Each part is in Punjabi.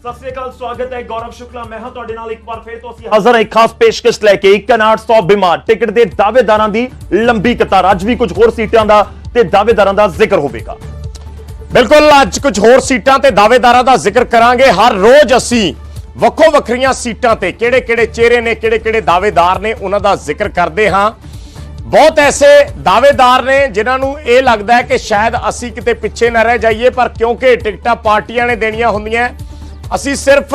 ਸਤਿ ਸ੍ਰੀ ਅਕਾਲ ਸਵਾਗਤ ਹੈ ਗੌਰਵ ਸ਼ੁਕਲਾ। ਮੈਂ ਹਾਂ ਤੁਹਾਡੇ ਨਾਲ ਇੱਕ ਵਾਰ ਫੇਰ ਤੋਂ ਅਸੀਂ ਹਾਜ਼ਰ ਹਾਂ ਇੱਕ ਖਾਸ ਪੇਸ਼ਕਸ਼ ਲੈ ਕੇ 1,900 ਬਿਮਾਰ। ਟਿਕਟ ਦੇ ਦਾਅਵੇਦਾਰਾਂ ਦੀ ਲੰਬੀ ਕਤਾਰ। ਅੱਜ ਵੀ ਕੁਝ ਹੋਰ ਸੀਟਾਂ ਦਾ ਤੇ ਦਾਅਵੇਦਾਰਾਂ ਦਾ ਜ਼ਿਕਰ ਹੋਵੇਗਾ। ਬਿਲਕੁਲ ਅੱਜ ਕੁਝ ਹੋਰ ਸੀਟਾਂ ਤੇ ਦਾਅਵੇਦਾਰਾਂ ਦਾ ਜ਼ਿਕਰ ਕਰਾਂਗੇ। ਹਰ ਰੋਜ਼ ਅਸੀਂ ਵੱਖੋ ਵੱਖਰੀਆਂ ਸੀਟਾਂ ਤੇ ਕਿਹੜੇ-ਕਿਹੜੇ ਚਿਹਰੇ ਨੇ ਕਿਹੜੇ-ਕਿਹੜੇ ਦਾਅਵੇਦਾਰ ਨੇ ਉਹਨਾਂ ਦਾ ਜ਼ਿਕਰ ਕਰਦੇ ਹਾਂ। ਬਹੁਤ ਐਸੇ ਦਾਅਵੇਦਾਰ ਨੇ ਜਿਨ੍ਹਾਂ ਨੂੰ ਇਹ ਲੱਗਦਾ ਹੈ ਕਿ ਸ਼ਾਇਦ ਅਸੀਂ ਕਿਤੇ ਪਿੱਛੇ ਨਾ ਰਹਿ ਜਾਈਏ ਪਰ ਕਿਉਂਕਿ ਟਿਕਟਾਂ ਪਾਰਟੀਆਂ ਨੇ ਦੇਣੀਆਂ ਹੁੰਦੀਆਂ ਅਸੀਂ ਸਿਰਫ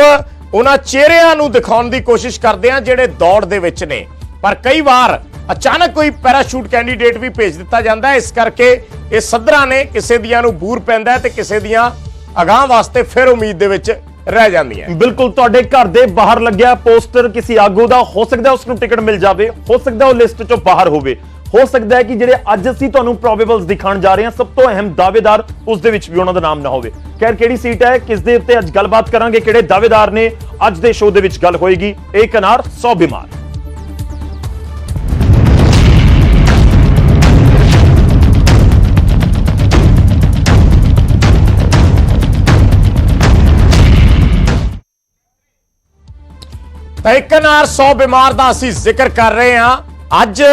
ਉਹਨਾਂ ਚਿਹਰਿਆਂ ਨੂੰ ਦਿਖਾਉਣ ਦੀ ਕੋਸ਼ਿਸ਼ ਕਰਦੇ ਹਾਂ ਜਿਹੜੇ ਦੌੜ ਦੇ ਵਿੱਚ ਨੇ। ਪਰ ਕਈ ਵਾਰ ਅਚਾਨਕ ਕੋਈ ਪੈਰਾਸ਼ੂਟ ਕੈਂਡੀਡੇਟ ਵੀ ਭੇਜ ਦਿੱਤਾ ਜਾਂਦਾ ਹੈ। ਇਸ ਕਰਕੇ ਇਹ ਸਦਰਾਂ ਨੇ ਕਿਸੇ ਦੀਆਂ ਨੂੰ ਬੂਰ ਪੈਂਦਾ ਤੇ ਕਿਸੇ ਦੀਆਂ ਅਗਾਹ ਵਾਸਤੇ ਫਿਰ ਉਮੀਦ ਦੇ ਵਿੱਚ ਰਹਿ ਜਾਂਦੀਆਂ ਬਿਲਕੁਲ, ਤੁਹਾਡੇ ਘਰ ਦੇ ਬਾਹਰ ਲੱਗਿਆ ਪੋਸਟਰ ਕਿਸੇ ਆਗੂ ਦਾ, ਹੋ ਸਕਦਾ ਉਸ ਨੂੰ ਟਿਕਟ ਮਿਲ ਜਾਵੇ, ਹੋ ਸਕਦਾ ਉਹ ਲਿਸਟ ਚੋਂ ਬਾਹਰ ਹੋਵੇ। ਹੋ ਸਕਦਾ ਹੈ ਕਿ ਜਿਹੜੇ ਅੱਜ ਅਸੀਂ ਤੁਹਾਨੂੰ ਪ੍ਰੋਬੇਬਲਸ ਦਿਖਾਉਣ ਜਾ ਰਹੇ ਹਾਂ, ਸਭ ਤੋਂ ਅਹਿਮ ਦਾਅਵੇਦਾਰ ਉਸ ਦੇ ਵਿੱਚ ਵੀ ਉਹਨਾਂ ਦਾ ਨਾਮ ਨਾ ਹੋਵੇ। ਖੈਰ, ਕਿਹੜੀ ਸੀਟ ਹੈ, ਕਿਸ ਦੇ ਉੱਤੇ ਅੱਜ ਗੱਲਬਾਤ ਕਰਾਂਗੇ, ਕਿਹੜੇ ਦਾਅਵੇਦਾਰ ਨੇ ਅੱਜ ਦੇ ਸ਼ੋਅ ਦੇ ਵਿੱਚ ਗੱਲ ਹੋਏਗੀ। ਇੱਕ ਅਨਾਰ 100 ਬਿਮਾਰ। ਤਾਂ ਇੱਕ ਨਾਲ 100 ਬਿਮਾਰ ਦਾ ਅਸੀਂ ਜ਼ਿਕਰ ਕਰ ਰਹੇ ਹਾਂ। ਅੱਜ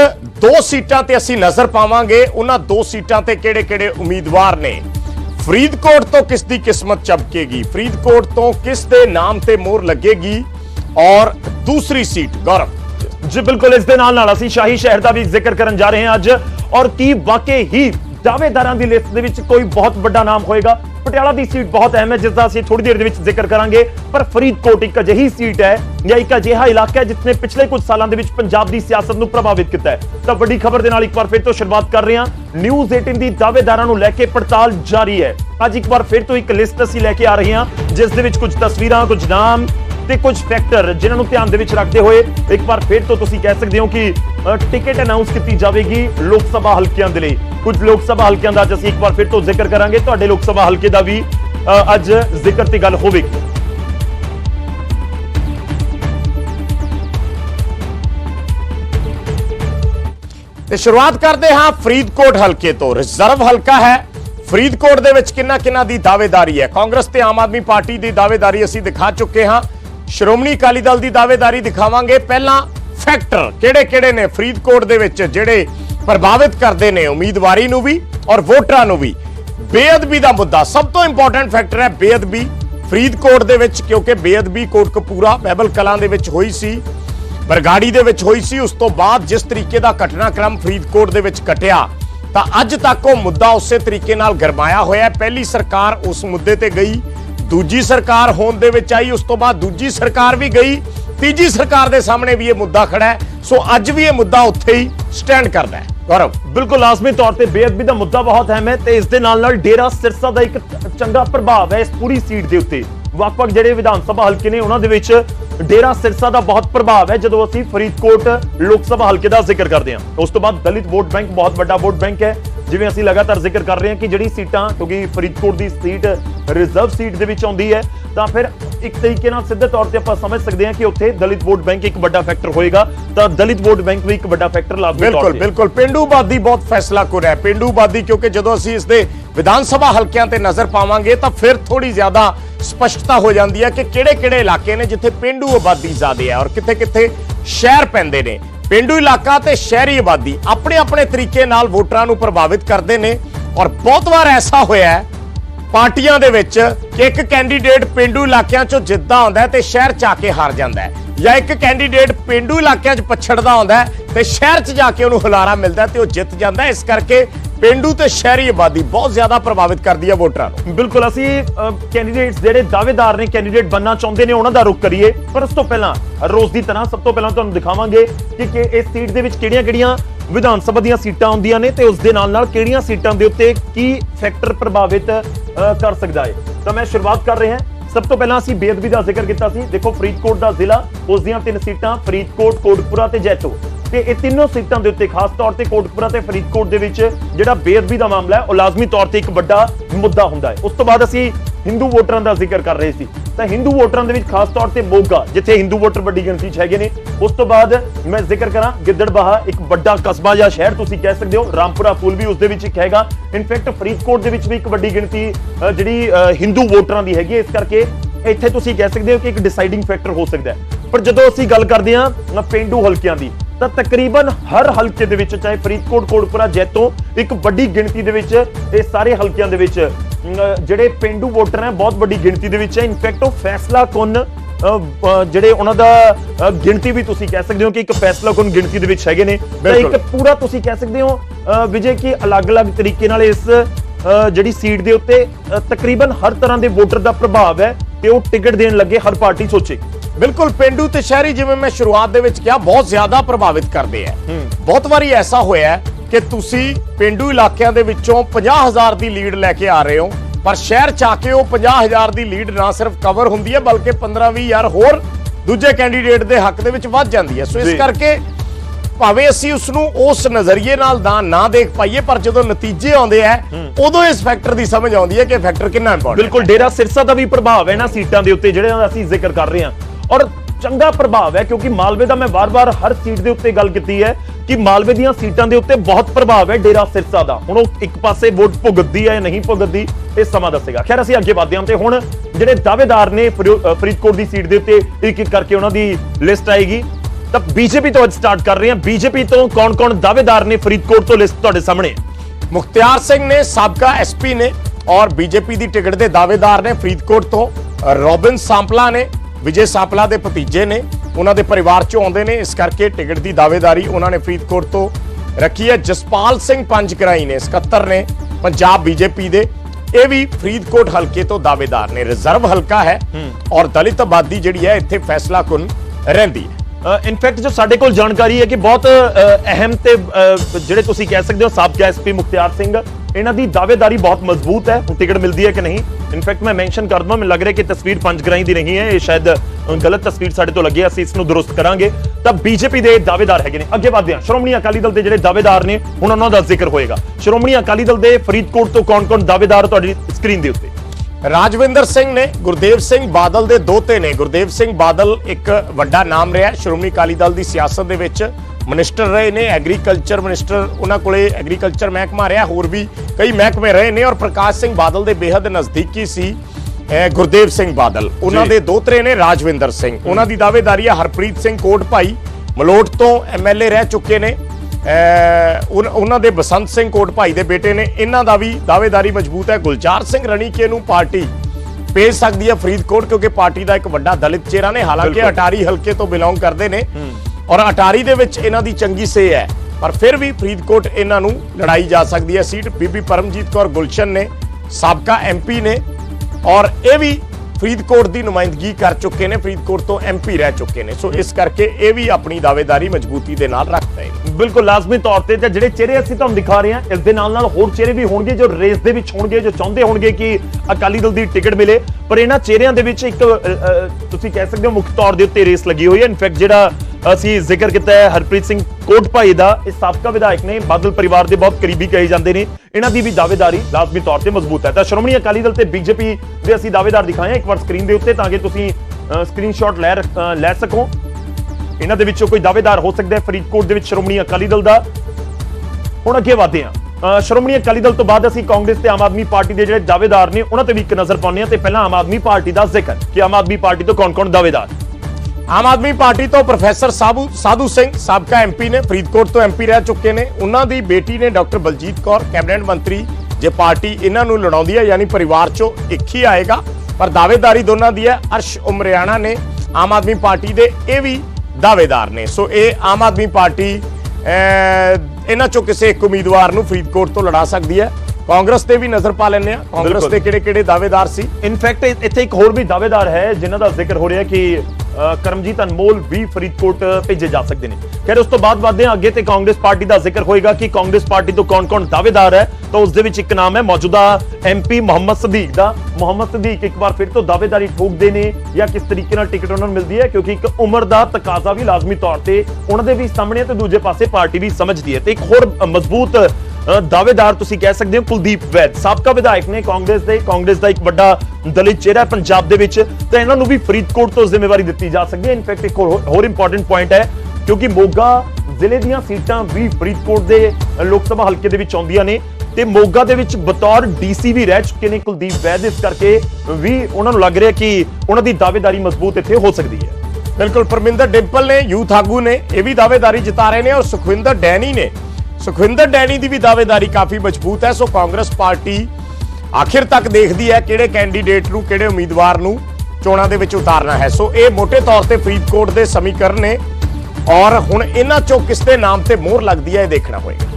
ਦੋ ਸੀਟਾਂ ਤੇ ਅਸੀਂ ਨਜ਼ਰ ਪਾਵਾਂਗੇ। ਉਹਨਾਂ ਦੋ ਸੀਟਾਂ ਤੇ ਕਿਹੜੇ-ਕਿਹੜੇ ਉਮੀਦਵਾਰ ਨੇ? ਫਰੀਦਕੋਟ ਤੋਂ ਕਿਸ ਦੀ ਕਿਸਮਤ ਚਮਕੇਗੀ? ਫਰੀਦਕੋਟ ਤੋਂ ਕਿਸ ਦੇ ਨਾਮ ਤੇ ਮੋਹਰ ਲੱਗੇਗੀ? ਔਰ ਦੂਸਰੀ ਸੀਟ, ਗੌਰਵ। ਜੀ, ਬਿਲਕੁਲ ਇਸ ਦੇ ਨਾਲ ਨਾਲ ਅਸੀਂ ਸ਼ਾਹੀ ਸ਼ਹਿਰ ਦਾ ਵੀ ਜ਼ਿਕਰ ਕਰਨ ਜਾ ਰਹੇ ਹਾਂ ਅੱਜ। ਔਰ ਕੀ ਵਾਕਈ ਹੀ ਦਾਅਵੇਦਾਰਾਂ ਦੀ ਲਿਸਟ ਦੇ ਵਿੱਚ ਕੋਈ ਬਹੁਤ ਵੱਡਾ ਨਾਮ ਹੋਏਗਾ। ਪਟਿਆਲਾ ਦੀ ਸੀਟ ਬਹੁਤ ਅਹਿਮ ਹੈ, ਜਿਸ ਦਾ ਅਸੀਂ ਥੋੜੀ ਦੇਰ ਦੇ ਵਿੱਚ ਜ਼ਿਕਰ ਕਰਾਂਗੇ। ਪਰ ਫਰੀਦਕੋਟ ਇੱਕ ਅਜਿਹੀ ਸੀਟ ਹੈ ਜਾਂ ਇੱਕ ਅਜਿਹਾ ਇਲਾਕਾ ਹੈ ਜਿਸਨੇ ਪਿਛਲੇ ਕੁਝ ਸਾਲਾਂ ਦੇ ਵਿੱਚ ਪੰਜਾਬ ਦੀ ਸਿਆਸਤ ਨੂੰ ਪ੍ਰਭਾਵਿਤ ਕੀਤਾ ਹੈ। ਤਾਂ ਵੱਡੀ ਖਬਰ ਦੇ ਨਾਲ ਇੱਕ ਵਾਰ ਫਿਰ ਤੋਂ ਸ਼ੁਰੂਆਤ ਕਰ ਰਹੇ ਹਾਂ। ਨਿਊਜ਼ 18 ਦੀ ਦਾਅਵੇਦਾਰਾਂ ਨੂੰ ਲੈ ਕੇ ਪੜਤਾਲ ਜਾਰੀ ਹੈ। ਅੱਜ ਇੱਕ ਵਾਰ ਫਿਰ ਤੋਂ ਇੱਕ ਲਿਸਟ ਅਸੀਂ ਲੈ ਕੇ ਆ ਰਹੇ ਹਾਂ, ਜਿਸ ਦੇ ਵਿੱਚ ਕੁਝ ਤਸਵੀਰਾਂ, ਕੁਝ ਨਾਮ ਤੇ ਕੁਝ ਫੈਕਟਰ ਜਿਨ੍ਹਾਂ ਨੂੰ ਧਿਆਨ ਦੇ ਵਿੱਚ ਰੱਖਦੇ ਹੋਏ ਇੱਕ ਵਾਰ ਫਿਰ ਤੋਂ ਤੁਸੀਂ ਕਹਿ ਸਕਦੇ ਹੋ ਕਿ ਟਿਕਟ ਅਨਾਉਂਸ ਕੀਤੀ ਜਾਵੇਗੀ ਲੋਕ ਸਭਾ ਹਲਕਿਆਂ ਦੇ ਲਈ। ਕੁਝ ਲੋਕ ਸਭਾ ਹਲਕਿਆਂ ਦਾ ਅੱਜ ਅਸੀਂ ਇੱਕ ਵਾਰ ਫਿਰ ਤੋਂ ਜ਼ਿਕਰ ਕਰਾਂਗੇ। ਤੁਹਾਡੇ ਲੋਕ ਸਭਾ ਹਲਕੇ ਦਾ ਵੀ ਅ, ਅੱਜ ਜ਼ਿਕਰ ਤੇ ਗੱਲ ਹੋਵੇਗੀ। ਤੇ ਸ਼ੁਰੂਆਤ ਕਰਦੇ ਹਾਂ ਫਰੀਦਕੋਟ ਹਲਕੇ ਤੋਂ। ਰਿਜ਼ਰਵ ਹਲਕਾ ਹੈ। ਫਰੀਦਕੋਟ ਦੇ ਵਿੱਚ ਕਿੰਨਾ ਕਿੰਨਾ ਦੀ ਦਾਅਵੇਦਾਰੀ ਹੈ? ਕਾਂਗਰਸ ਤੇ ਆਮ ਆਦਮੀ ਪਾਰਟੀ ਦੀ ਦਾਅਵੇਦਾਰੀ ਅਸੀਂ ਦਿਖਾ ਚੁੱਕੇ ਹਾਂ। ਸ਼੍ਰੋਮਣੀ ਅਕਾਲੀ ਦਲ ਦੀ ਦਾਅਵੇਦਾਰੀ ਦਿਖਾਵਾਂਗੇ। ਪਹਿਲਾਂ ਫੈਕਟਰ ਕਿਹੜੇ ਕਿਹੜੇ ਨੇ ਫਰੀਦਕੋਟ ਦੇ ਵਿੱਚ ਜਿਹੜੇ ਪ੍ਰਭਾਵਿਤ ਕਰਦੇ ਨੇ ਉਮੀਦਵਾਰੀ ਨੂੰ ਵੀ ਔਰ ਵੋਟਰਾਂ ਨੂੰ ਵੀ? ਬੇਅਦਬੀ ਦਾ ਮੁੱਦਾ ਸਭ ਤੋਂ ਇੰਪੋਰਟੈਂਟ ਫੈਕਟਰ ਹੈ ਬੇਅਦਬੀ। ਫਰੀਦਕੋਟ ਦੇ ਵਿੱਚ ਕਿਉਂਕਿ ਬੇਅਦਬੀ ਕੋਟਕਪੂਰਾ ਬਹਿਬਲ ਕਲਾਂ ਦੇ ਵਿੱਚ ਹੋਈ ਸੀ, ਬਰਗਾੜੀ ਦੇ ਵਿੱਚ ਹੋਈ ਸੀ, ਉਸ ਤੋਂ ਬਾਅਦ ਜਿਸ ਤਰੀਕੇ ਦਾ ਘਟਨਾਕ੍ਰਮ ਫਰੀਦਕੋਟ ਦੇ ਵਿੱਚ ਕਟਿਆ ਤਾਂ ਅੱਜ ਤੱਕ ਉਹ ਮੁੱਦਾ ਉਸੇ ਤਰੀਕੇ ਨਾਲ ਗਰਮਾਇਆ ਹੋਇਆ ਪਹਿਲੀ ਸਰਕਾਰ ਉਸ ਮੁੱਦੇ ਤੇ ਗਈ ਦੂਜੀ ਸਰਕਾਰ ਹੋਣ ਦੇ ਵਿੱਚ ਆਈ, ਉਸ ਤੋਂ ਬਾਅਦ ਦੂਜੀ ਸਰਕਾਰ ਵੀ ਗਈ, ਤੀਜੀ ਸਰਕਾਰ ਦੇ ਸਾਹਮਣੇ ਵੀ ਇਹ ਮੁੱਦਾ ਖੜਾ ਹੈ। ਸੋ ਅੱਜ ਵੀ ਇਹ ਮੁੱਦਾ ਉੱਥੇ ਹੀ ਸਟੈਂਡ ਕਰਦਾ ਹੈ। ਗੌਰਵ। ਬਿਲਕੁਲ ਲਾਜ਼ਮੀ ਤੌਰ ਤੇ ਬੇਅਦਬੀ ਦਾ ਮੁੱਦਾ ਬਹੁਤ ਅਹਿਮ ਹੈ ਤੇ ਇਸ ਦੇ ਨਾਲ ਨਾਲ ਡੇਰਾ ਸਿਰਸਾ ਦਾ ਇੱਕ ਚੰਗਾ ਪ੍ਰਭਾਵ ਹੈ ਇਸ ਪੂਰੀ ਸੀਟ ਦੇ ਉੱਤੇ। ਵੱਖ-ਵੱਖ ਜਿਹੜੇ ਵਿਧਾਨ ਸਭਾ ਹਲਕੇ ਨੇ ਉਹਨਾਂ ਦੇ ਵਿੱਚ ਡੇਰਾ ਸਿਰਸਾ ਦਾ ਬਹੁਤ ਪ੍ਰਭਾਵ ਹੈ ਜਦੋਂ ਅਸੀਂ ਫਰੀਦਕੋਟ ਲੋਕ ਸਭਾ ਹਲਕੇ ਦਾ ਜ਼ਿਕਰ ਕਰਦੇ ਹਾਂ। ਉਸ ਤੋਂ ਬਾਅਦ ਦਲਿਤ ਵੋਟ ਬੈਂਕ ਬਹੁਤ ਵੱਡਾ ਵੋਟ ਬੈਂਕ ਹੈ। ਜਿਵੇਂ ਅਸੀਂ ਲਗਾਤਾਰ ਜ਼ਿਕਰ ਕਰ ਰਹੇ ਹਾਂ ਕਿ ਜਿਹੜੀ ਸੀਟਾਂ ਕਿਉਂਕਿ ਫਰੀਦਕੋਟ ਦੀ ਸੀਟ ਰਿਜ਼ਰਵ ਸੀਟ ਦੇ ਵਿੱਚ ਆਉਂਦੀ ਹੈ ਤਾਂ ਫਿਰ ਇੱਕ ਤਰੀਕੇ ਨਾਲ ਸਿੱਧੇ ਤੌਰ ਤੇ ਆਪਾਂ ਸਮਝ ਸਕਦੇ ਹਾਂ ਕਿ ਉੱਥੇ ਦਲਿਤ ਵੋਟ ਬੈਂਕ ਇੱਕ ਵੱਡਾ ਫੈਕਟਰ ਹੋਏਗਾ ਤਾਂ ਦਲਿਤ ਵੋਟ ਬੈਂਕ ਵੀ ਇੱਕ ਵੱਡਾ ਫੈਕਟਰ ਲਾਜ਼ਮੀ ਤੌਰ ਬਿਲਕੁਲ ਤੇ। ਬਿਲਕੁਲ। ਪਿੰਡੂ ਬਾਦੀ ਬਹੁਤ ਫੈਸਲਾ ਕੁਰ ਹੈ। ਪਿੰਡੂ ਬਾਦੀ ਕਿਉਂਕਿ ਜਦੋਂ ਅਸੀਂ ਇਸ ਦੇ ਵਿਧਾਨ ਸਭਾ ਹਲਕਿਆਂ ਤੇ ਨਜ਼ਰ ਪਾਵਾਂਗੇ ਤਾਂ ਫਿਰ ਥੋੜੀ ਜ਼ਿਆਦਾ ਸਪਸ਼ਟਤਾ ਹੋ ਜਾਂਦੀ ਹੈ ਕਿ ਕਿਹੜੇ-ਕਿਹੜੇ ਇਲਾਕੇ ਨੇ ਜਿੱਥੇ ਪਿੰਡੂ ਆਬਾਦੀ ਜ਼ਿਆਦੇ ਹੈ ਔਰ ਕਿੱਥੇ-ਕਿੱਥੇ ਸ਼ਹਿਰ ਪੈਂਦੇ ਨੇ। ਪਿੰਡੂ ਇਲਾਕਾ ਤੇ ਸ਼ਹਿਰੀ ਆਬਾਦੀ ਆਪਣੇ ਆਪਣੇ ਤਰੀਕੇ ਨਾਲ ਵੋਟਰਾਂ ਨੂੰ ਪ੍ਰਭਾਵਿਤ ਕਰਦੇ ਨੇ ਔਰ ਬਹੁਤ ਵਾਰ ਐਸਾ ਹੋਇਆ ਹੈ, ਪਾਰਟੀਆਂ ਦੇ ਵਿੱਚ ਕਿ ਇੱਕ ਕੈਂਡੀਡੇਟ ਪਿੰਡੂ ਇਲਾਕਿਆਂ ਚੋਂ ਜਿੱਤਦਾ ਆਉਂਦਾ ਹੈ ਤੇ ਸ਼ਹਿਰ ਚ ਆ ਕੇ ਹਾਰ ਜਾਂਦਾ ਹੈ ਜਾਂ ਇੱਕ ਕੈਂਡੀਡੇਟ ਪਿੰਡੂ ਇਲਾਕਿਆਂ 'ਚ ਪਛੜਦਾ ਹੁੰਦਾ ਹੈ ਤੇ ਸ਼ਹਿਰ 'ਚ ਜਾ ਕੇ ਉਹਨੂੰ ਹੁਲਾਰਾ ਮਿਲਦਾ ਹੈ ਤੇ ਉਹ ਜਿੱਤ ਜਾਂਦਾ ਇਸ ਕਰਕੇ ਪਿੰਡੂ ਤੇ ਸ਼ਹਿਰੀ ਆਬਾਦੀ ਬਹੁਤ ਜ਼ਿਆਦਾ ਪ੍ਰਭਾਵਿਤ ਕਰਦੀ ਹੈ ਵੋਟਰਾਂ ਨੂੰ। ਬਿਲਕੁਲ, ਅਸੀਂ ਕੈਂਡੀਡੇਟਸ ਜਿਹੜੇ ਦਾਅਵੇਦਾਰ ਨੇ ਕੈਂਡੀਡੇਟ ਬੰਨਾ ਚਾਹੁੰਦੇ ਨੇ, ਉਹਨਾਂ ਦਾ ਰੁਖ ਕਰੀਏ। ਪਰ ਉਸ ਤੋਂ ਪਹਿਲਾਂ, ਰੋਜ਼ ਦੀ ਤਰ੍ਹਾਂ ਸਭ ਤੋਂ ਪਹਿਲਾਂ ਤੁਹਾਨੂੰ ਦਿਖਾਵਾਂਗੇ ਕਿ ਕਿ ਇਸ ਸੀਟ ਦੇ ਵਿੱਚ ਕਿਹੜੀਆਂ-ਕਿਹੜੀਆਂ ਵਿਧਾਨ ਸਭਾ ਦੀਆਂ ਸੀਟਾਂ ਆਉਂਦੀਆਂ ਨੇ ਤੇ ਉਸ ਦੇ ਨਾਲ ਨਾਲ ਕਿਹੜੀਆਂ ਸੀਟਾਂ ਦੇ ਉੱਤੇ ਕੀ ਫੈਕਟਰ ਪ੍ਰਭਾਵਿਤ ਕਰ ਸਕਦਾ ਹੈ। ਤਾਂ ਮੈਂ ਸ਼ੁਰੂਆਤ ਕਰ ਰਿਹਾ ਸਭ ਤੋਂ ਪਹਿਲਾਂ ਅਸੀਂ ਬੇਅਦਬੀ ਦਾ ਜ਼ਿਕਰ ਕੀਤਾ ਸੀ। ਦੇਖੋ, ਫਰੀਦਕੋਟ ਦਾ ਜ਼ਿਲ੍ਹਾ, ਉਸ ਦੀਆਂ ਤਿੰਨ ਸੀਟਾਂ, ਫਰੀਦਕੋਟ, ਕੋਟਪੁਰਾ ਤੇ ਜੈਤੋ। ਤੇ ਇਹ ਤਿੰਨੋਂ ਸੀਟਾਂ ਦੇ ਉੱਤੇ ਖਾਸ ਤੌਰ ਤੇ ਕੋਟਕਪੁਰਾ ਤੇ ਫਰੀਦਕੋਟ ਦੇ ਵਿੱਚ ਜਿਹੜਾ ਬੇਅਦਬੀ ਦਾ ਮਾਮਲਾ ਹੈ ਉਹ ਲਾਜ਼ਮੀ ਤੌਰ ਤੇ ਇੱਕ ਵੱਡਾ ਮੁੱਦਾ ਹੁੰਦਾ ਹੈ। ਉਸ ਤੋਂ ਬਾਅਦ ਅਸੀਂ ਹਿੰਦੂ ਵੋਟਰਾਂ ਦਾ ਜ਼ਿਕਰ ਕਰ ਰਹੇ ਸੀ। ਤਾਂ ਹਿੰਦੂ ਵੋਟਰਾਂ ਦੇ ਵਿੱਚ ਖਾਸ ਤੌਰ ਤੇ ਮੋਗਾ ਜਿੱਥੇ ਹਿੰਦੂ ਵੋਟਰ ਵੱਡੀ ਗਿਣਤੀ 'ਚ ਹੈਗੇ ਨੇ ਉਸ ਤੋਂ ਬਾਅਦ ਮੈਂ ਜ਼ਿਕਰ ਕਰਾਂ ਗਿੱਦੜਬਾਹਾ ਇੱਕ ਵੱਡਾ ਕਸਬਾ ਜਾਂ ਸ਼ਹਿਰ ਤੁਸੀਂ ਕਹਿ ਸਕਦੇ ਹੋ ਰਾਮਪੁਰਾ ਫੂਲ ਵੀ ਉਸ ਦੇ ਵਿੱਚ ਇੱਕ ਹੈਗਾ। ਇਨਫੈਕਟ ਫਰੀਦਕੋਟ ਦੇ ਵਿੱਚ ਵੀ ਇੱਕ ਵੱਡੀ ਗਿਣਤੀ ਜਿਹੜੀ ਹਿੰਦੂ ਵੋਟਰਾਂ ਦੀ ਹੈਗੀ ਹੈ। ਇਸ ਕਰਕੇ ਇੱਥੇ ਤੁਸੀਂ ਕਹਿ ਸਕਦੇ ਹੋ ਕਿ ਇੱਕ ਡਿਸਾਈਡਿੰਗ ਫੈਕਟਰ ਹੋ ਸਕਦਾ ਪਰ ਜਦੋਂ ਅਸੀਂ ਗੱਲ ਕਰਦੇ ਹਾਂ ਅ, ਪੇਂਡੂ ਹਲਕਿਆਂ ਦੀ ਤਾਂ ਤਕਰੀਬਨ ਹਰ ਹਲਕੇ ਦੇ ਵਿੱਚ ਚਾਹੇ ਫਰੀਦਕੋਟ ਕੋਟਪੁਰਾ ਜੈਤੋਂ ਇੱਕ ਵੱਡੀ ਗਿਣਤੀ ਦੇ ਵਿੱਚ ਇਹ ਸਾਰੇ ਹਲਕਿਆਂ ਦੇ ਵਿੱਚ ਜਿਹੜੇ ਪੇਂਡੂ ਵੋਟਰ ਹੈ ਬਹੁਤ ਵੱਡੀ ਗਿਣਤੀ ਦੇ ਵਿੱਚ ਹੈ। ਇਨਫੈਕਟ ਉਹ ਫੈਸਲਾ ਕੁਨ ਜਿਹੜੇ ਉਹਨਾਂ ਦਾ ਗਿਣਤੀ ਵੀ ਤੁਸੀਂ ਕਹਿ ਸਕਦੇ ਹੋ ਕਿ ਇੱਕ ਫੈਸਲਾ ਕੁਨ ਗਿਣਤੀ ਦੇ ਵਿੱਚ ਹੈਗੇ ਨੇ। ਤਾਂ। ਇੱਕ ਪੂਰਾ ਤੁਸੀਂ ਕਹਿ ਸਕਦੇ ਹੋ ਵਿਜੇ ਕਿ ਅਲੱਗ-ਅਲੱਗ ਤਰੀਕੇ ਨਾਲ ਇਸ ਜਿਹੜੀ ਸੀਟ ਦੇ ਉੱਤੇ ਤਕਰੀਬਨ ਹਰ ਤਰ੍ਹਾਂ ਦੇ ਵੋਟਰ ਦਾ ਪ੍ਰਭਾਵ ਹੈ ਤੇ ਉਹ ਟਿਕਟ ਦੇਣ ਲੱਗੇ ਹਰ ਪਾਰਟੀ ਸੋਚੇ। ਬਿਲਕੁਲ ਪਿੰਡੂ ਤੇ ਸ਼ਹਿਰੀ ਜਿਵੇਂ ਮੈਂ ਸ਼ੁਰੂਆਤ ਦੇ ਵਿੱਚ ਕਿਹਾ ਬਹੁਤ ਜ਼ਿਆਦਾ ਪ੍ਰਭਾਵਿਤ ਕਰਦੇ ਆ। ਬਹੁਤ ਵਾਰੀ ਐਸਾ ਹੋਇਆ ਕਿ ਤੁਸੀਂ ਪਿੰਡੂ ਇਲਾਕਿਆਂ ਦੇ ਵਿੱਚੋਂ 50000 ਦੀ ਲੀਡ ਲੈ ਕੇ ਆ ਰਹੇ ਹੋ ਪਰ ਸ਼ਹਿਰ ਚ ਆ ਕੇ ਉਹ 50000 ਦੀ ਲੀਡ ਨਾ ਸਿਰਫ ਕਵਰ ਹੁੰਦੀ ਹੈ ਬਲਕਿ 15-20000 ਹੋਰ ਦੂਜੇ ਕੈਂਡੀਡੇਟ ਦੇ ਹੱਕ ਦੇ ਵਿੱਚ ਵੱਧ ਜਾਂਦੀ ਹੈ ਸੋ ਇਸ। ਕਰਕੇ ਭਾਵੇਂ ਅਸੀਂ ਉਸ ਨੂੰ ਉਸ ਨਜ਼ਰੀਏ ਨਾਲ ਦਾ ਨਾ ਦੇਖ ਪਾਈਏ ਪਰ ਜਦੋਂ ਨਤੀਜੇ ਆਉਂਦੇ ਆ ਉਦੋਂ ਇਸ ਫੈਕਟਰ ਦੀ ਸਮਝ ਆਉਂਦੀ ਹੈ ਕਿ ਫੈਕਟਰ ਕਿੰਨਾ ਇੰਪੋਰਟੈਂਟ ਬਿਲਕੁਲ ਡੇਰਾ ਸਿਰਸਾ ਦਾ ਵੀ ਪ੍ਰਭਾਵ ਹੈ ਨਾ ਸੀਟਾਂ ਦੇ ਉੱਤੇ ਜਿਹੜੇ ਅਸੀਂ ਜ਼ਿਕਰ ਕਰ ਰਹੇ ਹਾਂ। ਔਰ ਚੰਗਾ ਪ੍ਰਭਾਵ ਹੈ ਕਿਉਂਕਿ ਮਾਲਵੇ ਦਾ ਮੈਂ ਵਾਰ-ਵਾਰ ਹਰ ਸੀਟ ਦੇ ਉੱਤੇ ਗੱਲ ਕੀਤੀ ਹੈ ਕਿ ਮਾਲਵੇ ਦੀਆਂ ਸੀਟਾਂ ਦੇ ਉੱਤੇ ਬਹੁਤ ਪ੍ਰਭਾਵ ਹੈ ਡੇਰਾ ਸਿਰਸਾ ਦਾ ਹੁਣ ਉਹ ਇੱਕ ਪਾਸੇ ਵੋਟ ਭੁਗਤਦੀ ਹੈ ਜਾਂ ਨਹੀਂ ਭੁਗਤਦੀ ਇਹ ਸਮਾਂ ਦੱਸੇਗਾ ਖੈਰ ਅਸੀਂ ਅੱਗੇ ਵਧਦੇ ਹਾਂ ਤੇ ਹੁਣ ਜਿਹੜੇ ਦਾਅਵੇਦਾਰ ਨੇ ਫਰਿਓ- ਅ, ਫਰੀਦਕੋਟ ਦੀ ਸੀਟ ਦੇ ਉੱਤੇ ਇੱਕ ਇੱਕ ਕਰਕੇ ਉਹਨਾਂ ਦੀ ਲਿਸਟ ਆਏਗੀ ਤਾਂ ਬੀਜੇਪੀ ਤੋਂ ਅੱਜ ਸਟਾਰਟ ਕਰ ਰਹੇ ਹਾਂ ਬੀਜੇਪੀ ਤੋਂ ਕੌਣ-ਕੌਣ ਦਾਅਵੇਦਾਰ ਨੇ ਫਰੀਦਕੋਟ ਤੋਂ ਲਿਸਟ ਤੁਹਾਡੇ ਸਾਹਮਣੇ ਹੈ ਮੁਖਤਿਆਰ ਸਿੰਘ ਨੇ ਸਾਬਕਾ ਐਸਪੀ ਨੇ ਔਰ ਬੀਜੇਪੀ ਦੀ ਟਿਕਟ ਦੇ ਦਾਅਵੇਦਾਰ ਨੇ ਫਰੀਦਕੋਟ ਤੋਂ ਰੋਬਿਨ ਸਾਂਪਲਾ ਨੇ ਵਿਜੇ ਸਾਂਪਲਾ ਦੇ ਭਤੀਜੇ ਨੇ ਉਹਨਾਂ ਦੇ ਪਰਿਵਾਰ ਚੋਂ ਆਉਂਦੇ ਨੇ। ਇਸ ਕਰਕੇ ਟਿਕਟ ਦੀ ਦਾਅਵੇਦਾਰੀ ਉਹਨਾਂ ਨੇ ਫਰੀਦਕੋਟ ਤੋਂ ਰੱਖੀ ਹੈ। ਜਸਪਾਲ ਸਿੰਘ ਪੰਜਕਰਾਈ ਨੇ 77 ਨੇ ਪੰਜਾਬ ਬੀਜੇਪੀ ਦੇ। ਇਹ ਵੀ ਫਰੀਦਕੋਟ ਹਲਕੇ ਤੋਂ ਦਾਅਵੇਦਾਰ ਨੇ। ਰਿਜ਼ਰਵ ਹਲਕਾ ਹੈ ਔਰ ਦਲਿਤ ਆਬਾਦੀ ਜਿਹੜੀ ਹੈ ਇੱਥੇ ਫੈਸਲਾ ਕੁਨ ਰਹਿੰਦੀ ਹੈ। ਇਨਫੈਕਟ ਜੋ ਸਾਡੇ ਕੋਲ ਜਾਣਕਾਰੀ ਹੈ ਕਿ ਬਹੁਤ ਅਹਿਮ ਤੇ ਜਿਹੜੇ ਤੁਸੀਂ ਕਹਿ ਸਕਦੇ ਹੋ ਸਾਬਕਾ ਐਸਪੀ ਮੁਖਤਿਆਰ ਸਿੰਘ ਇਹਨਾਂ ਦੀ ਦਾਅਵੇਦਾਰੀ ਬਹੁਤ ਮਜ਼ਬੂਤ ਹੈ। ਹੁਣ ਟਿਕਟ ਮਿਲਦੀ ਹੈ ਕਿ ਨਹੀਂ? ਇਨਫੈਕਟ ਮੈਂ ਮੈਂਸ਼ਨ ਕਰ ਦਵਾਂ, ਮੈਨੂੰ ਲੱਗ ਰਿਹਾ ਕਿ ਤਸਵੀਰ ਪੰਜਗਰਾਈ ਦੀ ਨਹੀਂ ਹੈ, ਇਹ ਸ਼ਾਇਦ ਗਲਤ ਤਸਵੀਰ ਸਾਡੇ ਤੋਂ ਲੱਗੀ ਅਸੀਂ ਇਸ ਨੂੰ ਦਰੁਸਤ ਕਰਾਂਗੇ। ਤਾਂ ਬੀਜੇਪੀ ਦੇ ਦਾਅਵੇਦਾਰ ਹੈਗੇ ਨੇ। ਅੱਗੇ ਵਧਦੇ ਹਾਂ। ਸ਼੍ਰੋਮਣੀ ਅਕਾਲੀ ਦਲ ਦੇ ਜਿਹੜੇ ਦਾਅਵੇਦਾਰ ਨੇ, ਹੁਣ ਉਹਨਾਂ ਦਾ ਜ਼ਿਕਰ ਹੋਏਗਾ। ਸ਼੍ਰੋਮਣੀ ਅਕਾਲੀ ਦਲ ਦੇ ਫਰੀਦਕੋਟ ਤੋਂ ਕੌਣ-ਕੌਣ ਦਾਅਵੇਦਾਰ ਤੁਹਾਡੀ ਸਕਰੀਨ ਦੇ ਉੱਤੇ? ਰਾਜਵਿੰਦਰ ਸਿੰਘ ਨੇ, ਗੁਰਦੇਵ ਸਿੰਘ ਬਾਦਲ ਦੇ ਦੋਤੇ ਨੇ। ਗੁਰਦੇਵ ਸਿੰਘ ਬਾਦਲ ਇੱਕ ਵੱਡਾ ਨਾਮ ਰਿਹਾ ਸ਼੍ਰੋਮਣੀ ਅਕਾਲੀ ਦਲ ਦੀ ਸਿਆਸਤ ਦੇ ਵਿੱਚ ਮਿਨਿਸਟਰ ਰਹੇ ਨੇ ਐਗਰੀਕਲਚਰ ਮਿਨਿਸਟਰ ਉਹਨਾਂ ਕੋਲੇ ਐਗਰੀਕਲਚਰ ਮਹਿਕਮਾ ਰਿਹਾ ਹੋਰ ਵੀ ਕਈ ਮਹਿਕਮੇ ਰਹੇ ਨੇ ਔਰ ਪ੍ਰਕਾਸ਼ ਸਿੰਘ ਬਾਦਲ ਦੇ ਬੇहद ਨਜ਼ਦੀਕੀ ਸੀ ਗੁਰਦੇਵ ਸਿੰਘ ਬਾਦਲ। ਉਹਨਾਂ। ਦੇ ਦੋਤਰੇ ਨੇ ਰਾਜਵਿੰਦਰ ਸਿੰਘ। ਉਹਨਾਂ ਦੀ ਦਾਅਵੇਦਾਰੀ ਹੈ ਹਰਪ੍ਰੀਤ ਸਿੰਘ ਕੋਟ ਭਾਈ ਮਲੋਟ ਤੋਂ ਐਮਐਲਏ ਰਹਿ ਚੁੱਕੇ ਨੇ। ਉਹਨਾਂ ਦੇ ਬਸੰਤ ਸਿੰਘ ਕੋਟ ਭਾਈ ਦੇ ਬੇਟੇ ਨੇ। ਇਹਨਾਂ ਦਾ ਵੀ ਦਾਅਵੇਦਾਰੀ ਮਜ਼ਬੂਤ ਹੈ। ਗੁਲਜ਼ਾਰ ਸਿੰਘ ਰਣੀਕੇ ਨੂੰ ਪਾਰਟੀ ਭੇਜ ਸਕਦੀ ਹੈ ਫਰੀਦਕੋਟ ਕਿਉਂਕਿ ਪਾਰਟੀ ਦਾ ਇੱਕ ਵੱਡਾ ਦਲਿਤ ਚਿਹਰਾ ਨੇ। ਹਾਲਾਂਕਿ। ਅਟਾਰੀ ਹਲਕੇ ਤੋਂ ਬਿਲੋਂਗ ਕਰਦੇ ਨੇ। ਔਰ ਅਟਾਰੀ ਦੇ ਵਿੱਚ ਇਹਨਾਂ ਦੀ ਚੰਗੀ ਸੇ ਹੈ। ਪਰ ਫਿਰ ਵੀ ਫਰੀਦਕੋਟ ਇਹਨਾਂ ਨੂੰ ਲੜਾਈ ਜਾ ਸਕਦੀ ਹੈ। ਸੀਟ ਬੀਬੀ ਪਰਮਜੀਤ ਕੌਰ ਗੁਲਸ਼ਨ ਨੇ, ਸਾਬਕਾ ਐਮਪੀ ਨੇ ਔਰ ਇਹ ਵੀ ਫਰੀਦਕੋਟ ਦੀ ਨੁਮਾਇੰਦਗੀ ਕਰ ਚੁੱਕੇ ਨੇ। ਫਰੀਦਕੋਟ ਤੋਂ ਐਮਪੀ ਰਹਿ ਚੁੱਕੇ ਨੇ। ਸੋ ਇਸ ਕਰਕੇ ਇਹ ਵੀ ਆਪਣੀ ਦਾਅਵੇਦਾਰੀ ਮਜ਼ਬੂਤੀ ਦੇ ਨਾਲ ਰੱਖ ਬਿਲਕੁਲ ਲਾਜ਼ਮੀ ਤੌਰ ਤੇ ਤੇ ਜਿਹੜੇ ਚਿਹਰੇ ਅਸੀਂ ਤੁਹਾਨੂੰ ਦਿਖਾ ਰਹੇ ਹਾਂ, ਇਸ ਦੇ ਨਾਲ ਨਾਲ ਹੋਰ ਚਿਹਰੇ ਵੀ ਹੋਣਗੇ ਜੋ ਰੇਸ ਦੇ ਵਿੱਚ ਹੋਣਗੇ, ਜੋ ਚਾਹੁੰਦੇ ਹੋਣਗੇ ਕਿ ਅਕਾਲੀ ਦਲ ਦੀ ਟਿਕਟ ਮਿਲੇ। ਪਰ ਇਹਨਾਂ ਚਿਹਰਿਆਂ ਦੇ ਵਿੱਚ ਇੱਕ ਤੁਸੀਂ ਕਹਿ ਸਕਦੇ ਹੋ ਮੁੱਖ ਤੌਰ ਦੇ ਉੱਤੇ ਰੇਸ ਲੱਗੀ ਹੋਈ ਹੈ। ਇਨਫੈਕਟ ਜਿਹੜਾ ਅਸੀਂ ਜ਼ਿਕਰ ਕੀਤਾ ਹੈ ਹਰਪ੍ਰੀਤ ਸਿੰਘ ਕੋਟ ਭਾਈ ਦਾ, ਇਹ ਸਾਬਕਾ ਵਿਧਾਇਕ ਨੇ, ਬਾਦਲ ਪਰਿਵਾਰ ਦੇ ਬਹੁਤ ਕਰੀਬੀ ਕਹੇ ਜਾਂਦੇ ਨੇ। ਇਹਨਾਂ ਦੀ ਵੀ ਦਾਅਵੇਦਾਰੀ ਲਾਜ਼ਮੀ ਤੌਰ ਤੇ ਮਜ਼ਬੂਤ ਹੈ। ਤਾਂ ਸ਼੍ਰੋਮਣੀ ਅਕਾਲੀ ਦਲ ਤੇ ਬੀਜੇਪੀ ਦੇ ਅਸੀਂ ਦਾਅਵੇਦਾਰ ਦਿਖਾਏ ਇੱਕ ਵਾਰ ਸਕਰੀਨ ਦੇ ਉੱਤੇ ਤਾਂ ਕਿ ਤੁਸੀਂ ਸਕਰੀਨਸ਼ਾਟ ਲੈ ਲੈ ਸਕੋ। ਇਹਨਾਂ ਦੇ ਵਿੱਚੋਂ ਕੋਈ ਦਾਅਵੇਦਾਰ ਹੋ ਸਕਦਾ ਹੈ? ਫਰੀਦਕੋਟ ਦੇ ਵਿੱਚ ਸ਼੍ਰੋਮਣੀ ਅਕਾਲੀ ਦਲ ਦਾ। ਹੁਣ ਅੱਗੇ ਵਧਦੇ ਹਾਂ। ਸ਼੍ਰੋਮਣੀ ਅਕਾਲੀ ਦਲ ਤੋਂ ਬਾਅਦ ਅਸੀਂ ਕਾਂਗਰਸ ਤੇ ਆਮ ਆਦਮੀ ਪਾਰਟੀ ਦੇ ਜਿਹੜੇ ਦਾਅਵੇਦਾਰ ਨੇ, ਉਹਨਾਂ ਤੇ ਵੀ ਇੱਕ ਨਜ਼ਰ ਪਾਉਂਦੇ ਹਾਂ ਤੇ ਪਹਿਲਾਂ ਆਮ ਆਦਮੀ ਪਾਰਟੀ ਦਾ ਜ਼ਿਕਰ ਕਿ ਆਮ ਆਦਮੀ ਪਾਰਟੀ ਤੋਂ ਕੌਣ-ਕੌਣ ਦਾਅਵੇਦਾਰ? ਆਮ ਆਦਮੀ ਪਾਰਟੀ ਤੋਂ ਪ੍ਰੋਫੈਸਰ ਸਾਬੂ ਸਾਧੂ ਸਿੰਘ, ਸਾਬਕਾ ਐਮਪੀ ਨੇ, ਫਰੀਦਕੋਟ ਤੋਂ ਐਮਪੀ ਰਹਿ ਚੁੱਕੇ ਨੇ। ਉਹਨਾਂ ਦੀ ਬੇਟੀ ਨੇ ਡਾਕਟਰ ਬਲਜੀਤ ਕੌਰ, ਕੈਬਨਿਟ ਮੰਤਰੀ। ਜੇ ਪਾਰਟੀ ਇਹਨਾਂ ਨੂੰ ਲੜਾਉਂਦੀ ਹੈ, ਯਾਨੀ ਪਰਿਵਾਰ ਚੋਂ ਇੱਕ ਹੀ ਆਏਗਾ, ਪਰ ਦਾਅਵੇਦਾਰੀ ਦੋਨਾਂ ਦੀ ਹੈ। ਅਰਸ਼ ਉਮਰਿਆਣਾ ਨੇ ਆਮ ਆਦਮੀ ਪਾਰਟੀ ਦੇ ਇਹ ਵੀ ਦਾਅਵੇਦਾਰ ਨੇ। ਸੋ ਇਹ ਆਮ ਆਦਮੀ ਪਾਰਟੀ ਇਹਨਾਂ ਚੋਂ ਕਿਸੇ ਇੱਕ ਉਮੀਦਵਾਰ ਨੂੰ ਫਰੀਦਕੋਟ ਤੋਂ ਲੜਾ ਸਕਦੀ ਹੈ। ਕਾਂਗਰਸ ਤੇ ਵੀ ਨਜ਼ਰ ਪਾ ਲੈਂਦੇ ਆ ਕਾਂਗਰਸ। ਦੇ ਕਿਹੜੇ ਕਿਹੜੇ ਦਾਅਵੇਦਾਰ ਸੀ? ਇਨਫੈਕਟ ਇੱਥੇ ਇੱਕ ਹੋਰ ਵੀ ਦਾਅਵੇਦਾਰ ਹੈ ਜਿਨ੍ਹਾਂ ਦਾ ਜ਼ਿਕਰ ਹੋ ਰਿਹਾ ਕਿ ਕਰਮਜੀਤ ਅਨਮੋਲ ਵੀ ਫਰੀਦਕੋਟ ਭੇਜੇ ਜਾ ਸਕਦੇ ਨੇ। ਖੈਰ, ਉਸ ਤੋਂ ਬਾਅਦ ਵਧਦੇ ਹਾਂ ਅੱਗੇ ਤੇ ਕਾਂਗਰਸ ਪਾਰਟੀ ਦਾ ਜ਼ਿਕਰ ਹੋਏਗਾ ਕਿ ਕਾਂਗਰਸ ਪਾਰਟੀ ਤੋਂ ਕੌਣ-ਕੌਣ ਦਾਅਵੇਦਾਰ ਹੈ। ਤਾਂ ਉਸ ਦੇ ਵਿੱਚ ਇੱਕ ਨਾਮ ਹੈ ਮੌਜੂਦਾ ਐਮਪੀ ਮੁਹੰਮਦ ਸਦੀਕ ਦਾ। ਮੁਹੰਮਦ ਸਦੀਕ ਇੱਕ ਵਾਰ ਫਿਰ ਤੋਂ ਦਾਅਵੇਦਾਰੀ ਠੋਕਦੇ ਨੇ ਜਾਂ ਕਿਸ ਤਰੀਕੇ ਨਾਲ ਟਿਕਟ ਉਹਨਾਂ ਨੂੰ ਮਿਲਦੀ ਹੈ, ਕਿਉਂਕਿ ਇੱਕ ਉਮਰ ਦਾ ਤਕਾਜ਼ਾ ਵੀ ਲਾਜ਼ਮੀ ਤੌਰ ਤੇ ਉਹਨਾਂ ਦੇ ਵੀ ਸਾਹਮਣੇ ਹੈ ਤੇ ਦੂਜੇ ਪਾਸੇ ਪਾਰਟੀ ਵੀ ਸਮਝਦੀ ਹੈ। ਤੇ ਇੱਕ ਹੋਰ ਮਜ਼ਬੂਤ ਦਾਅਵੇਦਾਰ ਤੁਸੀਂ ਕਹਿ ਸਕਦੇ ਹੋ ਕੁਲਦੀਪ ਵੈਦ। ਸਾਬਕਾ ਵਿਧਾਇਕ ਨੇ ਕਾਂਗਰਸ ਦੇ ਕਾਂਗਰਸ ਦਾ ਇੱਕ ਵੱਡਾ ਦਲਿਤ ਚਿਹਰਾ ਪੰਜਾਬ ਦੇ ਵਿੱਚ, ਤਾਂ ਇਹਨਾਂ ਨੂੰ ਵੀ ਫਰੀਦਕੋਟ ਤੋਂ ਜ਼ਿੰਮੇਵਾਰੀ ਦਿੱਤੀ ਜਾ ਸਕਦੀ ਹੈ। ਇਨਫੈਕਟ ਇੱਕ ਹੋਰ ਹੋਰ ਇੰਪੋਰਟੈਂਟ ਪੁਆਇੰਟ ਹੈ, ਕਿਉਂਕਿ ਮੋਗਾ ਜ਼ਿਲ੍ਹੇ ਦੀਆਂ ਸੀਟਾਂ ਵੀ ਫਰੀਦਕੋਟ ਦੇ ਲੋਕ ਸਭਾ ਹਲਕੇ ਦੇ ਵਿੱਚ ਆਉਂਦੀਆਂ ਨੇ, ਤੇ ਮੋਗਾ ਦੇ ਵਿੱਚ ਬਤੌਰ ਡੀਸੀ ਵੀ ਰਹਿ ਚੁੱਕੇ ਨੇ ਕੁਲਦੀਪ ਵੈਦ। ਇਸ ਕਰਕੇ ਵੀ ਉਹਨਾਂ ਨੂੰ ਲੱਗ ਰਿਹਾ ਕਿ ਉਹਨਾਂ ਦੀ ਦਾਅਵੇਦਾਰੀ ਮਜ਼ਬੂਤ ਇੱਥੇ ਹੋ ਸਕਦੀ ਹੈ। ਬਿਲਕੁਲ, ਪਰਮਿੰਦਰ ਡਿੰਪਲ ਨੇ ਯੂਥ ਆਗੂ ਨੇ, ਇਹ ਵੀ ਦਾਅਵੇਦਾਰੀ ਜਿਤਾ ਰਹੇ ਨੇ ਔਰ ਸੁਖਵਿੰਦਰ ਡੈਨੀ ਨੇ ਸੁਖਵਿੰਦਰ ਡੈਨੀ ਦੀ ਵੀ ਦਾਅਵੇਦਾਰੀ ਕਾਫੀ ਮਜ਼ਬੂਤ ਹੈ, ਸੋ ਕਾਂਗਰਸ ਪਾਰਟੀ ਆਖਿਰ ਤੱਕ ਦੇਖਦੀ ਹੈ ਕਿਹੜੇ ਕੈਂਡੀਡੇਟ ਨੂੰ, ਕਿਹੜੇ ਉਮੀਦਵਾਰ ਨੂੰ ਚੋਣਾਂ ਦੇ ਵਿੱਚ ਉਤਾਰਨਾ ਹੈ। ਸੋ ਇਹ ਮੋٹے ਤੌਰ ਤੇ ਫਰੀਦਕੋਟ ਦੇ ਸਮੀਕਰਨ ਨੇ ਔਰ ਹੁਣ ਇਹਨਾਂ ਚੋਂ ਕਿਸ ਦੇ ਨਾਮ ਤੇ ਮੋਹਰ ਲੱਗਦੀ ਹੈ, ਇਹ ਦੇਖਣਾ ਹੋਏਗਾ।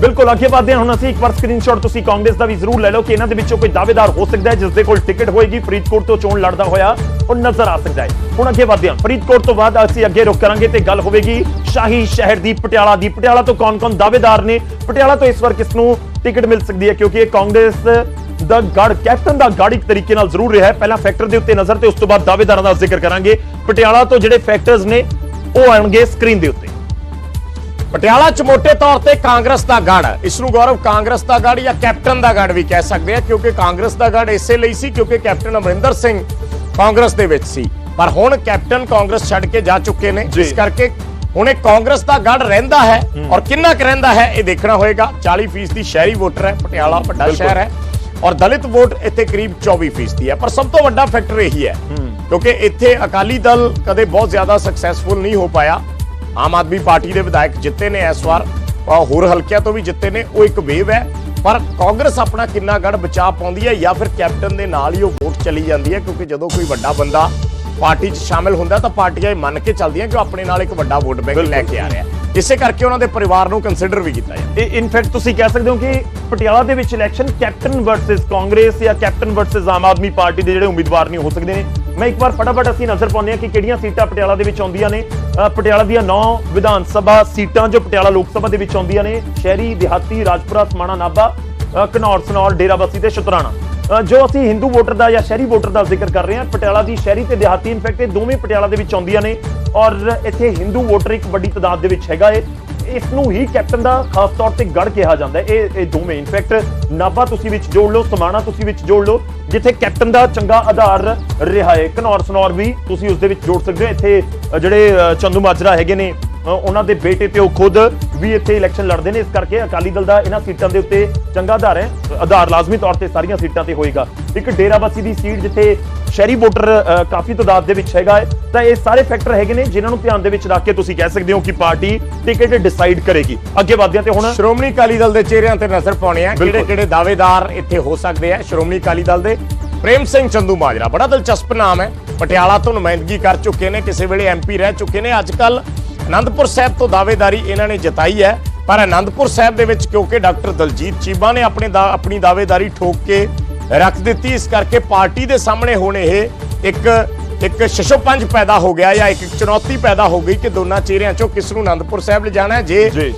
ਬਿਲਕੁਲ ਅੱਗੇ ਵਧਦੇ ਹਾਂ। ਹੁਣ ਅਸੀਂ ਇੱਕ ਵਾਰ ਸਕਰੀਨਸ਼ਾਟ ਤੁਸੀਂ ਕਾਂਗਰਸ ਦਾ ਵੀ ਜ਼ਰੂਰ ਲੈ ਲਓ ਕਿ ਇਹਨਾਂ ਦੇ ਵਿੱਚੋਂ ਕੋਈ ਦਾਅਵੇਦਾਰ ਹੋ ਸਕਦਾ ਹੈ ਜਿਸ ਦੇ ਕੋਲ ਟਿਕਟ ਹੋਏਗੀ। ਫਰੀਦਕੋਟ ਤੋਂ ਚੋਣ ਲੜਦਾ ਹੋਇਆ ਉਹ ਨਜ਼ਰ ਆ ਸਕਦਾ ਹੈ। ਹੁਣ ਅੱਗੇ ਵਧਦੇ ਹਾਂ। ਫਰੀਦਕੋਟ ਤੋਂ ਬਾਅਦ ਅਸੀਂ ਅੱਗੇ ਰੁਕ ਕਰਾਂਗੇ ਤੇ ਗੱਲ ਹੋਵੇਗੀ ਸ਼ਾਹੀ ਸ਼ਹਿਰ ਦੀ ਪਟਿਆਲਾ ਦੀ। ਪਟਿਆਲਾ ਤੋਂ ਕੌਣ-ਕੌਣ ਦਾਅਵੇਦਾਰ ਨੇ? ਪਟਿਆਲਾ ਤੋਂ ਇਸ ਵਾਰ ਕਿਸ ਨੂੰ ਟਿਕਟ ਮਿਲ ਸਕਦੀ ਹੈ? ਕਿਉਂਕਿ ਇਹ ਕਾਂਗਰਸ ਦਾ ਗੜ, ਕੈਪਟਨ ਦਾ ਗੜ ਇੱਕ ਤਰੀਕੇ ਨਾਲ ਜ਼ਰੂਰ ਰਿਹਾ ਹੈ। ਪਹਿਲਾਂ ਫੈਕਟਰ ਦੇ ਉੱਤੇ ਨਜ਼ਰ ਤੇ ਉਸ ਤੋਂ ਬਾਅਦ ਦਾਅਵੇਦਾਰਾਂ ਦਾ ਜ਼ਿਕਰ ਕਰਾਂਗੇ। ਪਟਿਆਲਾ ਤੋਂ ਜਿਹੜੇ ਫੈਕਟਰਸ ਨੇ, ਉਹ ਆਉਣਗੇ ਸਕਰੀਨ ਦੇ ਉੱਤੇ। ਪਟਿਆਲਾ ਚ ਮੋٹے ਤੌਰ ਤੇ ਕਾਂਗਰਸ ਦਾ ਗੜ। ਇਸ ਨੂੰ ਗੌਰਵ ਕਾਂਗਰਸ ਦਾ ਗੜ ਜਾਂ ਕੈਪਟਨ ਦਾ ਗੜ ਵੀ ਕਹਿ ਸਕਦੇ ਆ ਕਿਉਂਕਿ ਕਾਂਗਰਸ ਦਾ ਗੜ ਇਸੇ ਲਈ ਸੀ ਕਿਉਂਕਿ ਕੈਪਟਨ ਅਮਰਿੰਦਰ ਸਿੰਘ ਕਾਂਗਰਸ ਦੇ ਵਿੱਚ ਸੀ। ਪਰ ਹੁਣ ਕੈਪਟਨ ਕਾਂਗਰਸ ਛੱਡ ਕੇ ਜਾ ਚੁੱਕੇ ਨੇ। ਇਸ ਕਰਕੇ ਹੁਣ ਇਹ ਕਾਂਗਰਸ ਦਾ ਗੜ ਰਹਿੰਦਾ ਹੈ ਔਰ ਕਿੰਨਾ ਕੁ ਰਹਿੰਦਾ ਹੈ ਇਹ ਦੇਖਣਾ ਹੋਏਗਾ। 40% ਦੀ ਸ਼ਹਿਰੀ ਵੋਟਰ ਹੈ ਪਟਿਆਲਾ ਵੱਡਾ। ਸ਼ਹਿਰ ਹੈ। ਔਰ ਦਲਿਤ ਵੋਟ ਇੱਥੇ ਕਰੀਬ 24% ਦੀ ਹੈ। ਪਰ ਸਭ ਤੋਂ ਵੱਡਾ ਫੈਕਟਰ ਇਹੀ ਹੈ ਕਿਉਂਕਿ ਇੱਥੇ ਅਕਾਲੀ ਦਲ ਕਦੇ ਬਹੁਤ ਜ਼ਿਆਦਾ ਸਕਸੈਸਫੁਲ ਨਹੀਂ ਹੋ ਪਾਇਆ। ਆਮ ਆਦਮੀ ਪਾਰਟੀ ਦੇ ਵਿਧਾਇਕ ਜਿੱਤੇ ਨੇ ਇਸ ਵਾਰ। ਹੋਰ ਹਲਕਿਆਂ ਤੋਂ ਵੀ ਜਿੱਤੇ ਨੇ ਉਹ ਇੱਕ ਵੇਵ ਹੈ। ਪਰ ਕਾਂਗਰਸ ਆਪਣਾ ਕਿੰਨਾ ਗੜ ਬਚਾ ਪਾਉਂਦੀ ਹੈ ਜਾਂ ਫਿਰ ਕੈਪਟਨ ਦੇ ਨਾਲ ਹੀ ਉਹ ਵੋਟ ਚਲੀ ਜਾਂਦੀ ਹੈ? ਕਿਉਂਕਿ ਜਦੋਂ ਕੋਈ ਵੱਡਾ ਬੰਦਾ ਪਾਰਟੀ 'ਚ ਸ਼ਾਮਿਲ ਹੁੰਦਾ ਤਾਂ ਪਾਰਟੀਆਂ ਇਹ ਮੰਨ ਕੇ ਚੱਲਦੀਆਂ ਕਿ ਉਹ ਆਪਣੇ ਨਾਲ ਇੱਕ ਵੱਡਾ ਵੋਟ ਬੈਂਕ ਲੈ ਕੇ ਆ ਰਿਹਾ ਇਸੇ ਕਰਕੇ ਉਹਨਾਂ ਦੇ ਪਰਿਵਾਰ ਨੂੰ ਕੰਸੀਡਰ ਵੀ ਕੀਤਾ ਜਾਂਦਾ ਇਹ ਇਨਫੈਕਟ ਤੁਸੀਂ ਕਹਿ ਸਕਦੇ ਹੋ ਕਿ ਪਟਿਆਲਾ ਦੇ ਵਿੱਚ ਇਲੈਕਸ਼ਨ ਕੈਪਟਨ ਵਰਸਸ ਕਾਂਗਰਸ ਜਾਂ captain versus Aam Aadmi party ਦੇ ਜਿਹੜੇ ਉਮੀਦਵਾਰ ਨਹੀਂ ਹੋ ਸਕਦੇ ਨੇ। ਮੈਂ ਇੱਕ ਵਾਰ ਫਟਾਫਟ ਅਸੀਂ ਨਜ਼ਰ ਪਾਉਂਦੇ ਹਾਂ ਕਿ ਕਿਹੜੀਆਂ ਸੀਟਾਂ ਪਟਿਆਲਾ ਦੇ ਵਿੱਚ ਆਉਂਦੀਆਂ ਨੇ। ਪਟਿਆਲਾ ਦੀਆਂ 9 ਵਿਧਾਨ ਸਭਾ ਸੀਟਾਂ ਜੋ ਪਟਿਆਲਾ ਲੋਕ ਸਭਾ ਦੇ ਵਿੱਚ ਆਉਂਦੀਆਂ ਨੇ, ਸ਼ਹਿਰੀ, ਦਿਹਾਤੀ, ਰਾਜਪੁਰਾ, ਸਮਾਣਾ, ਨਾਭਾ ਘਨੌਰ ਸਨੌਰ ਡੇਰਾਬੱਸੀ ਤੇ ਸ਼ਤਰਾਣਾ। ਜੋ ਅਸੀਂ ਹਿੰਦੂ ਵੋਟਰ ਦਾ ਜਾਂ ਸ਼ਹਿਰੀ ਵੋਟਰ ਦਾ ਜ਼ਿਕਰ ਕਰ ਰਹੇ ਹਾਂ, ਪਟਿਆਲਾ ਦੀ ਸ਼ਹਿਰੀ ਤੇ ਦਿਹਾਤੀ ਇਨਫੈਕਟ ਇਹ ਦੋਵੇਂ ਪਟਿਆਲਾ ਦੇ ਵਿੱਚ ਆਉਂਦੀਆਂ ਨੇ ਔਰ ਇੱਥੇ ਹਿੰਦੂ ਵੋਟਰ ਇੱਕ ਵੱਡੀ ਤਾਦਾਦ ਦੇ ਵਿੱਚ ਹੈਗਾ ਏ। ਇਸ ਨੂੰ ਹੀ ਕੈਪਟਨ ਦਾ ਖਾਸ ਤੌਰ ਤੇ ਗੜ ਕਿਹਾ ਜਾਂਦਾ ਇਹ ਇਹ ਦੋਵੇਂ ਇਨਫੈਕਟ ਨਾਭਾ ਤੁਸੀਂ ਵਿੱਚ ਜੋੜ ਲਓ ਸਮਾਣਾ ਤੁਸੀਂ ਵਿੱਚ ਜੋੜ ਲਓ ਜਿੱਥੇ ਕੈਪਟਨ ਦਾ ਚੰਗਾ ਆਧਾਰ ਰਿਹਾ ਹੈ। ਘਨੌਰ ਸਨੌਰ ਵੀ ਤੁਸੀਂ ਉਸ ਦੇ ਵਿੱਚ ਜੋੜ ਸਕਦੇ ਹੋ। ਇੱਥੇ ਜਿਹੜੇ ਅ, ਚੰਦੂ ਮਾਜਰਾ ਹੈਗੇ ਨੇ ਉਹਨਾਂ ਦੇ ਬੇਟੇ ਤੇ ਉਹ ਖੁਦ ਵੀ ਇੱਥੇ ਇਲੈਕਸ਼ਨ ਲੜਦੇ ਨੇ। ਇਸ ਕਰਕੇ ਅਕਾਲੀ ਦਲ ਦਾ ਇਹਨਾਂ ਸੀਟਾਂ ਦੇ ਉੱਤੇ ਚੰਗਾ ਆਧਾਰ ਹੈ। ਆਧਾਰ ਲਾਜ਼ਮੀ ਤੌਰ ਤੇ ਸਾਰੀਆਂ ਸੀਟਾਂ ਤੇ ਹੋਏਗਾ। ਇੱਕ ਡੇਰਾਬੱਸੀ ਦੀ ਸੀਟ ਜਿੱਥੇ ਸ਼ਹਿਰੀ ਵੋਟਰ ਕਾਫੀ ਤਾਦਾਦ ਦੇ ਵਿੱਚ ਹੈਗਾ ਹੈ। ਤਾਂ ਇਹ ਸਾਰੇ ਫੈਕਟਰ ਹੈਗੇ ਨੇ ਜਿਨ੍ਹਾਂ ਨੂੰ ਧਿਆਨ ਦੇ ਵਿੱਚ ਰੱਖ ਕੇ ਤੁਸੀਂ ਕਹਿ ਸਕਦੇ ਹੋ ਕਿ ਪਾਰਟੀ ਟਿਕਟ ਡਿਸਾਈਡ ਕਰੇਗੀ। ਅੱਗੇ ਵਧਦੇ ਹਾਂ ਤੇ ਹੁਣ ਸ਼੍ਰੋਮਣੀ ਅਕਾਲੀ ਦਲ ਦੇ ਚਿਹਰਿਆਂ ਤੇ ਨਜ਼ਰ ਪਾਉਣੇ ਆ ਬਿਲਕੁਲ। ਕਿਹੜੇ ਕਿਹੜੇ ਦਾਅਵੇਦਾਰ ਇੱਥੇ ਹੋ ਸਕਦੇ ਆ? ਸ਼੍ਰੋਮਣੀ ਅਕਾਲੀ ਦਲ ਦੇ ਪ੍ਰੇਮ ਸਿੰਘ ਚੰਦੂ ਮਾਜਰਾ ਬੜਾ ਦਿਲਚਸਪ ਨਾਮ ਹੈ। ਪਟਿਆਲਾ ਤੋਂ ਨੁਮਾਇੰਦਗੀ ਕਰ ਚੁੱਕੇ ਨੇ ਕਿਸੇ ਵੇਲੇ ਐਮਪੀ ਰਹਿ ਚੁੱਕੇ ਨੇ। ਅੱਜ ਕੱਲ ਅਨੰਦਪੁਰ ਸਾਹਿਬ ਤੋਂ ਦਾਅਵੇਦਾਰੀ ਇਹਨਾਂ ਨੇ ਜਤਾਈ ਹੈ। ਪਰ ਅਨੰਦਪੁਰ ਸਾਹਿਬ ਦੇ ਵਿੱਚ ਕਿਉਂਕਿ ਡਾਕਟਰ ਦਲਜੀਤ ਚੀਬਾ ਨੇ ਆਪਣੇ ਆਪਣੀ ਦਾਅਵੇਦਾਰੀ ਠੋਕ ਕੇ ਰੱਖ ਦਿੱਤੀ। ਇਸ ਕਰਕੇ ਪਾਰਟੀ ਦੇ ਸਾਹਮਣੇ ਹੁਣ ਇਹ ਇੱਕ ਇੱਕ ਸ਼ਸ਼ੋਪੰਜ ਪੈਦਾ ਹੋ ਗਿਆ ਜਾਂ ਇੱਕ ਚੁਣੌਤੀ ਪੈਦਾ ਹੋ ਗਈ ਕਿ ਦੋਨਾਂ ਚਿਹਰਿਆਂ ਚੋਂ ਕਿਸ ਨੂੰ ਅਨੰਦਪੁਰ ਸਾਹਿਬ ਲਿਜਾਣਾ ਹੈ। ਜੇ ਜੀ।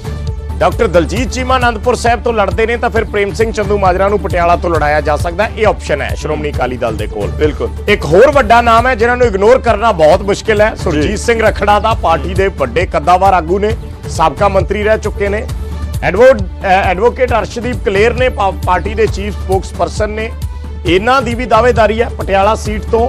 ਡਾਕਟਰ ਦਲਜੀਤ ਚੀਮਾ ਅਨੰਦਪੁਰ ਸਾਹਿਬ ਤੋਂ ਲੜਦੇ ਨੇ ਤਾਂ ਫਿਰ ਪ੍ਰੇਮ ਸਿੰਘ ਚੰਦੂ ਮਾਜਰਾ ਨੂੰ ਪਟਿਆਲਾ ਤੋਂ ਲੜਾਇਆ ਜਾ ਸਕਦਾ। ਇਹ ਆਪਸ਼ਨ ਹੈ ਸ਼੍ਰੋਮਣੀ ਅਕਾਲੀ ਦਲ ਦੇ ਕੋਲ। ਬਿਲਕੁਲ। ਇੱਕ ਹੋਰ ਵੱਡਾ ਨਾਮ ਹੈ ਜਿਨ੍ਹਾਂ ਨੂੰ ਇਗਨੋਰ ਕਰਨਾ ਬਹੁਤ ਮੁਸ਼ਕਿਲ ਹੈ। ਸੁਰਜੀਤ ਸਿੰਘ ਰਖੜਾ ਦਾ ਪਾਰਟੀ ਦੇ ਵੱਡੇ ਕੱਦਾਵਰ ਆਗੂ ਨੇ ਸਾਬਕਾ ਮੰਤਰੀ ਰਹਿ ਚੁੱਕੇ ਨੇ। ਐਡਵੋਕੇਟ ਅਰਸ਼ਦੀਪ ਕਲੇਰ ਨੇ ਪਾਰਟੀ ਦੇ ਚੀਫ ਸਪੋਕਸਪਰਸਨ ਨੇ ਇਹਨਾਂ ਦੀ ਵੀ ਦਾਅਵੇਦਾਰੀ ਹੈ ਪਟਿਆਲਾ ਸੀਟ ਤੋਂ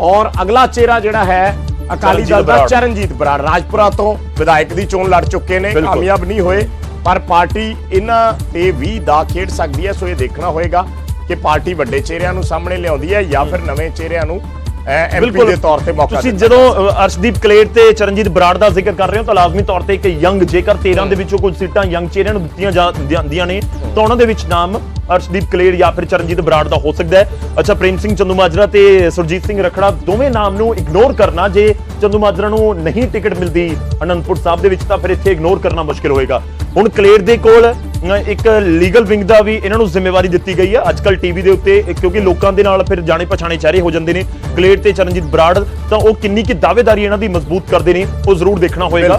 ਔਰ ਅਗਲਾ ਚਿਹਰਾ ਜਿਹੜਾ ਹੈ ਅਕਾਲੀ ਦਲ ਦਾ। ਚਰਨਜੀਤ ਬਰਾੜ ਰਾਜਪੁਰਾ ਤੋਂ ਵਿਧਾਇਕ ਦੀ ਚੋਣ ਲੜ ਚੁੱਕੇ ਨੇ। ਕਾਮਯਾਬ ਨਹੀਂ ਹੋਏ ਪਰ ਪਾਰਟੀ ਇਹਨਾਂ ਤੇ ਵੀ ਦਾ ਖੇਡ ਸਕਦੀ ਹੈ ਸੋ ਇਹ ਦੇਖਣਾ ਹੋਏਗਾ ਕਿ ਪਾਰਟੀ ਵੱਡੇ ਚਿਹਰਿਆਂ ਨੂੰ ਸਾਹਮਣੇ ਲਿਆਉਂਦੀ ਹੈ ਜਾਂ ਫਿਰ ਨਵੇਂ ਚਿਹਰਿਆਂ ਨੂੰ ਐਮਪੀ ਦੇ ਤੌਰ ਤੇ ਮੌਕਾ ਤੁਸੀਂ ਜਦੋਂ ਅਰਸ਼ਦੀਪ ਕਲੇਰ ਤੇ ਚਰਨਜੀਤ ਬਰਾੜ ਦਾ ਜ਼ਿਕਰ ਕਰ ਰਹੇ ਹੋ ਤਾਂ ਲਾਜ਼ਮੀ ਤੌਰ ਤੇ ਇੱਕ ਯੰਗ ਜੇਕਰ 13 ਦੇ ਵਿੱਚੋਂ ਕੁਝ ਸੀਟਾਂ ਯੰਗ ਚਿਹਰਿਆਂ ਨੂੰ ਦਿੱਤੀਆਂ ਜਾਂਦੀਆਂ ਨੇ ਤਾਂ ਉਹਨਾਂ ਦੇ ਵਿੱਚ ਨਾਮ ਅਰਸ਼ਦੀਪ ਕਲੇਰ ਜਾਂ ਫਿਰ ਚਰਨਜੀਤ ਬਰਾੜ ਦਾ ਹੋ ਸਕਦਾ ਹੈ। ਅੱਛਾ ਪ੍ਰੇਮ ਸਿੰਘ ਚੰਦੂ ਮਾਜਰਾ ਤੇ ਸੁਰਜੀਤ ਸਿੰਘ ਰਖੜਾ ਦੋਵੇਂ ਨਾਮ ਨੂੰ ਇਗਨੋਰ ਕਰਨਾ ਜੇ ਚੰਦੂ ਮਾਜਰਾ ਨੂੰ ਨਹੀਂ ਟਿਕਟ ਮਿਲਦੀ ਅਨੰਦਪੁਰ ਸਾਹਿਬ ਦੇ ਵਿੱਚ ਤਾਂ ਫਿਰ ਇੱਥੇ ਇਗਨੋਰ ਕਰਨਾ ਮੁਸ਼ਕਿਲ ਹੋਏਗਾ। ਹੁਣ ਕਲੇਰ ਦੇ ਕੋਲ ਇੱਕ ਲੀਗਲ ਵਿੰਗ ਦਾ ਵੀ ਇਹਨਾਂ ਨੂੰ ਜ਼ਿੰਮੇਵਾਰੀ ਦਿੱਤੀ ਗਈ ਹੈ ਅੱਜਕੱਲ ਟੀਵੀ ਦੇ ਉੱਤੇ ਕਿਉਂਕਿ ਲੋਕਾਂ ਦੇ ਨਾਲ ਫਿਰ ਜਾਣੇ ਪਛਾਣੇ ਚਿਹਰੇ ਹੋ ਜਾਂਦੇ ਨੇ। ਕਲੇਰ ਤੇ ਚਰਨਜੀਤ ਬਰਾੜ ਤਾਂ ਉਹ ਕਿੰਨੀ ਕੀ ਦਾਅਵੇਦਾਰੀ ਇਹਨਾਂ ਦੀ ਮਜ਼ਬੂਤ ਕਰਦੇ ਨੇ ਉਹ ਜ਼ਰੂਰ ਦੇਖਣਾ ਹੋਏਗਾ।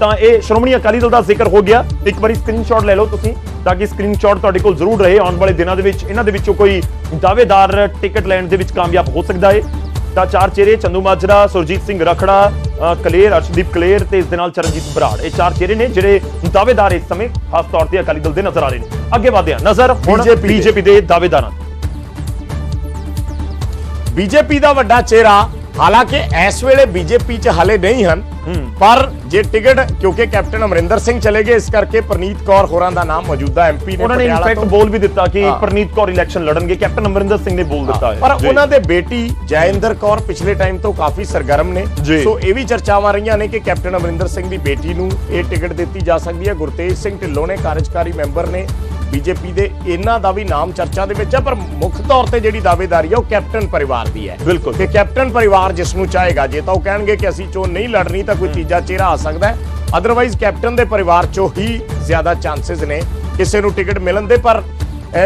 ਤਾਂ ਇਹ ਸ਼੍ਰੋਮਣੀ ਅਕਾਲੀ ਦਲ ਦਾ ਜ਼ਿਕਰ ਹੋ ਗਿਆ। ਇੱਕ ਵਾਰੀ ਸਕਰੀਨਸ਼ਾਟ ਲੈ ਲਓ ਤੁਸੀਂ ਤਾਂ ਕਿ ਸਕਰੀਨਸ਼ਾਟ ਤੁਹਾਡੇ ਕੋਲ ਜ਼ਰੂਰ ਰਹੇ। ਆਉਣ ਵਾਲੇ ਦਿਨਾਂ ਦੇ ਵਿੱਚ ਇਹਨਾਂ ਦੇ ਵਿੱਚੋਂ ਕੋਈ ਦਾਅਵੇਦਾਰ ਟਿਕਟ ਲੈਣ ਦੇ ਵਿੱਚ ਕਾਮਯਾਬ ਹੋ ਸਕਦਾ ਹੈ ਤਾਂ ਚਾਰ ਚਿਹਰੇ ਚੰਦੂ ਮਾਜਰਾ ਸੁਰਜੀਤ ਸਿੰਘ ਰਖੜਾ ਕਲੇਰ ਅਰਸ਼ਦੀਪ ਕਲੇਰ ਤੇ ਇਸ ਦੇ ਨਾਲ ਚਰਨਜੀਤ ਬਰਾੜ ਇਹ ਚਾਰ ਚਿਹਰੇ ਨੇ ਜਿਹੜੇ ਦਾਅਵੇਦਾਰ ਇਸ ਸਮੇਂ ਖਾਸ ਤੌਰ ਤੇ ਅਕਾਲੀ ਦਲ ਦੇ ਨਜ਼ਰ ਆ ਰਹੇ ਨੇ ਅੱਗੇ ਵਧਦੇ ਹਾਂ ਨਜ਼ਰ ਹੁਣ। ਬੀਜੇਪੀ ਦੇ ਦਾਅਵੇਦਾਰਾਂ। ਬੀਜੇਪੀ ਦਾ ਵੱਡਾ ਚਿਹਰਾ ਹਾਲਾਂਕਿ ਇਸ ਵੇਲੇ ਬੀਜੇਪੀ 'ਚ ਹਲੇ ਨਹੀਂ ਹਨ ਪਰ ਜੇ ਟਿਕਟ ਕਿਉਂਕਿ ਕੈਪਟਨ ਅਮਰਿੰਦਰ ਸਿੰਘ ਚਲੇ ਗਏ ਇਸ ਕਰਕੇ ਪ੍ਰਨੀਤ ਕੌਰ ਹੋਰਾਂ ਦਾ ਨਾਮ ਮੌਜੂਦਾ ਐਮਪੀ ਨੇ ਉਹਨਾਂ ਨੇ ਇਨਫੈਕਟ। ਬੋਲ ਵੀ ਦਿੱਤਾ ਕਿ। ਪ੍ਰਨੀਤ ਕੌਰ ਇਲੈਕਸ਼ਨ ਲੜਨਗੇ ਕੈਪਟਨ ਅਮਰਿੰਦਰ ਸਿੰਘ ਨੇ ਬੋਲ ਦਿੱਤਾ ਹੈ ਪਰ। ਉਹਨਾਂ ਦੇ ਬੇਟੀ ਜੈਇੰਦਰ ਕੌਰ ਪਿਛਲੇ ਟਾਈਮ ਤੋਂ ਕਾਫੀ ਸਰਗਰਮ ਨੇ। ਸੋ ਇਹ ਵੀ ਚਰਚਾਵਾਂ ਰਹੀਆਂ ਨੇ ਕਿ ਕੈਪਟਨ ਅਮਰਿੰਦਰ ਸਿੰਘ ਦੀ ਬੇਟੀ ਨੂੰ ਇਹ ਟਿਕਟ ਦਿੱਤੀ ਜਾ ਸਕਦੀ ਹੈ ਗੁਰਤੇਜ ਸਿੰਘ ਢਿੱਲੋਂ ਨੇ ਕਾਰਜਕਾਰੀ ਮੈਂਬਰ ਨੇ ਬੀਜੇਪੀ ਦੇ ਇਹਨਾਂ ਦਾ ਵੀ ਨਾਮ ਚਰਚਾ ਦੇ ਵਿੱਚ ਹੈ ਪਰ ਮੁੱਖ ਤੌਰ ਤੇ ਜਿਹੜੀ ਦਾਅਵੇਦਾਰੀ ਹੈ ਉਹ ਕੈਪਟਨ ਪਰਿਵਾਰ ਦੀ ਹੈ ਬਿਲਕੁਲ। ਕਿ ਕੈਪਟਨ ਪਰਿਵਾਰ ਜਿਸ ਨੂੰ ਚਾਹੇਗਾ ਜੇ ਤਾਂ ਉਹ ਕਹਿਣਗੇ ਕਿ ਅਸੀਂ ਚੋਣ ਨਹੀਂ ਲੜਨੀ ਤਾਂ ਕੋਈ ਤੀਜਾ ਚਿਹਰਾ ਆ ਸਕਦਾ ਹੈ ਅਦਰਵਾਈਜ਼ ਕੈਪਟਨ ਦੇ ਪਰਿਵਾਰ ਚੋਂ ਹੀ ਜ਼ਿਆਦਾ ਚਾਂਸਸ ਨੇ ਕਿਸੇ ਨੂੰ ਟਿਕਟ ਮਿਲਣ ਦੇ ਪਰ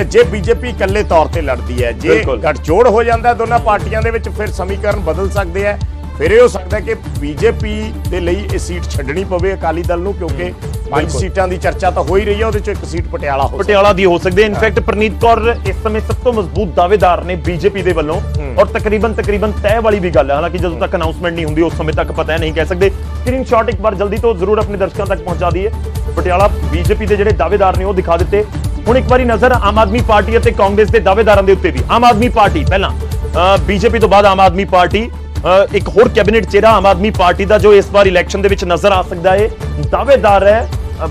ਜੇ ਬੀਜੇਪੀ ਇਕੱਲੇ ਤੌਰ ਤੇ ਲੜਦੀ ਹੈ ਜੇ। ਗੱਠਜੋੜ ਹੋ ਜਾਂਦਾ ਦੋਨਾਂ ਪਾਰਟੀਆਂ ਦੇ ਵਿੱਚ ਫਿਰ ਸਮੀਕਰਨ ਬਦਲ ਸਕਦੇ ਆ ਫਿਰ ਇਹ ਹੋ ਸਕਦਾ ਕਿ ਬੀਜੇਪੀ ਦੇ ਲਈ ਇਹ ਸੀਟ ਛੱਡਣੀ ਪਵੇ ਅਕਾਲੀ ਦਲ ਨੂੰ ਕਿਉਂਕਿ ਪੰਜ। ਸੀਟਾਂ ਦੀ ਚਰਚਾ ਤਾਂ ਹੋ ਹੀ ਰਹੀ ਹੈ ਉਹਦੇ ਚੋਂ ਇੱਕ ਸੀਟ ਪਟਿਆਲਾ ਹੋ ਪਟਿਆਲਾ ਦੀ ਹੋ ਸਕਦੀ ਹੈ। ਇਨਫੈਕਟ ਪ੍ਰਨੀਤ ਕੌਰ ਇਸ ਸਮੇਂ ਸਭ ਤੋਂ ਮਜ਼ਬੂਤ ਦਾਅਵੇਦਾਰ ਨੇ ਬੀਜੇਪੀ ਦੇ ਵੱਲੋਂ। ਔਰ ਤਕਰੀਬਨ ਤਕਰੀਬਨ ਤੈਅ ਵਾਲੀ ਵੀ ਗੱਲ ਹੈ। ਹਾਲਾਂਕਿ ਜਦੋਂ ਤੱਕ ਅਨਾਉਂਸਮੈਂਟ ਨਹੀਂ ਹੁੰਦੀ ਉਸ ਸਮੇਂ ਤੱਕ ਪਤਾ ਨਹੀਂ ਕਹਿ ਸਕਦੇ। ਸਕਰੀਨਸ਼ਾਟ ਇੱਕ ਵਾਰ ਜਲਦੀ ਤੋਂ ਜ਼ਰੂਰ ਆਪਣੇ ਦਰਸ਼ਕਾਂ ਤੱਕ ਪਹੁੰਚਾ ਦਈਏ। ਪਟਿਆਲਾ ਬੀਜੇਪੀ ਦੇ ਜਿਹੜੇ ਦਾਅਵੇਦਾਰ ਨੇ ਉਹ ਦਿਖਾ ਦਿੱਤੇ। ਹੁਣ ਇੱਕ ਵਾਰੀ ਨਜ਼ਰ ਆਮ ਆਦਮੀ ਪਾਰਟੀ ਅਤੇ ਕਾਂਗਰਸ ਦੇ ਦਾਅਵੇਦਾਰਾਂ ਦੇ ਉੱਤੇ ਵੀ। ਆਮ ਆਦਮੀ ਪਾਰਟੀ ਪਹਿਲਾਂ ਬੀਜੇਪੀ ਤੋਂ ਬਾਅਦ ਆਮ ਆਦਮੀ ਪਾਰਟੀ ਇੱਕ ਹੋਰ ਕੈਬਨਿਟ ਚਿਹਰਾ ਆਮ ਆਦਮੀ ਪਾਰਟੀ ਦਾ ਜੋ ਇਸ ਵਾਰ ਇਲੈਕਸ਼ਨ ਦੇ ਵਿੱਚ ਨਜ਼ਰ ਆ ਸਕਦਾ ਹੈ ਦਾਅਵੇਦਾਰ ਹੈ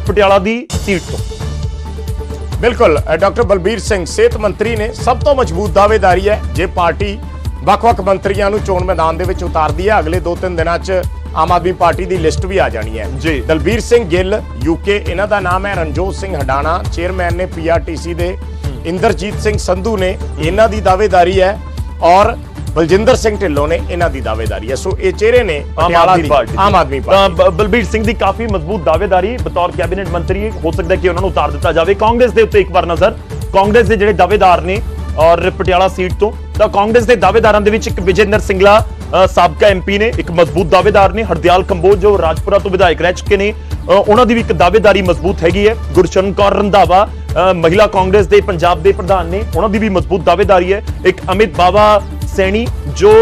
ਪਟਿਆਲਾ ਦੀ ਸੀਟ ਤੋਂ। ਬਿਲਕੁਲ ਡਾਕਟਰ ਬਲਬੀਰ ਸਿੰਘ ਸਿਹਤ ਮੰਤਰੀ ਨੇ ਸਭ ਤੋਂ ਮਜ਼ਬੂਤ ਦਾਅਵੇਦਾਰੀ ਹੈ ਜੇ ਪਾਰਟੀ ਵੱਖ-ਵੱਖ ਮੰਤਰੀਆਂ ਨੂੰ ਚੋਣ ਮੈਦਾਨ ਦੇ ਵਿੱਚ ਉਤਾਰਦੀ ਹੈ ਅਗਲੇ 2-3 ਦਿਨਾਂ 'ਚ ਆਮ ਆਦਮੀ ਪਾਰਟੀ ਦੀ ਲਿਸਟ ਵੀ ਆ ਜਾਣੀ ਹੈ। ਜੀ। ਦਲਬੀਰ ਸਿੰਘ ਗਿੱਲ ਯੂਕੇ ਇਹਨਾਂ ਦਾ ਨਾਮ ਹੈ ਰਣਜੋਤ ਸਿੰਘ ਹਡਾਣਾ ਚੇਅਰਮੈਨ ਨੇ ਪੀਆਰਟੀਸੀ ਦੇ ਇੰਦਰਜੀਤ ਸਿੰਘ ਸੰਧੂ ਨੇ ਇਹਨਾਂ ਦੀ ਦਾਅਵੇਦਾਰੀ ਹੈ ਔਰ ਬਲਜਿੰਦਰ ਸਿੰਘ ਢਿੱਲੋਂ ਨੇ ਇਹਨਾਂ ਦੀ ਦਾਅਵੇਦਾਰੀ ਹੈ। ਸੋ ਇਹ ਚਿਹਰੇ ਨੇ ਆਮ ਆਦਮੀ ਪਾਰਟੀ ਆਮ ਆਦਮੀ ਤਾਂ ਪਾਰਟੀ ਬ- ਬਲਬੀਰ ਸਿੰਘ ਦੀ ਕਾਫੀ ਮਜ਼ਬੂਤ ਦਾਅਵੇਦਾਰੀ ਬਤੌਰ ਕੈਬਨਿਟ ਮੰਤਰੀ ਹੋ ਸਕਦਾ ਕਿ ਉਹਨਾਂ ਨੂੰ ਉਤਾਰ ਦਿੱਤਾ ਜਾਵੇ। ਕਾਂਗਰਸ ਦੇ ਉੱਤੇ ਇੱਕ ਵਾਰ ਨਜ਼ਰ। ਕਾਂਗਰਸ ਦੇ ਜਿਹੜੇ ਦਾਅਵੇਦਾਰ ਨੇ ਔਰ ਪਟਿਆਲਾ ਸੀਟ ਤੋਂ ਤਾਂ ਕਾਂਗਰਸ ਦੇ ਦਾਅਵੇਦਾਰਾਂ ਦੇ ਵਿੱਚ ਇੱਕ ਵਿਜੇਂਦਰ ਸਿੰਗਲਾ ਅ, ਸਾਬਕਾ ਐਮਪੀ ਨੇ ਇੱਕ ਮਜ਼ਬੂਤ ਦਾਅਵੇਦਾਰ ਨੇ ਹਰਦਿਆਲ ਕੰਬੋਜ ਜੋ ਰਾਜਪੁਰਾ ਤੋਂ ਵਿਧਾਇਕ ਰਹਿ ਚੁੱਕੇ ਨੇ। ਉਹਨਾਂ ਦੀ ਵੀ ਇੱਕ ਦਾਅਵੇਦਾਰੀ ਮਜ਼ਬੂਤ ਹੈਗੀ ਹੈ। ਗੁਰਸ਼ਰਨ ਕੌਰ ਰੰਧਾਵਾ ਮਹਿਲਾ ਕਾਂਗਰਸ ਦੇ ਪੰਜਾਬ ਦੇ ਪ੍ਰਧਾਨ ਨੇ ਉਹਨਾਂ ਦੀ ਵੀ ਮਜ਼ਬੂਤ ਦਾਅਵੇਦਾਰੀ ਹੈ। ਇੱਕ ਅਮਿਤ ਬਾਵਾ ਸੈਣੀ ਜੋ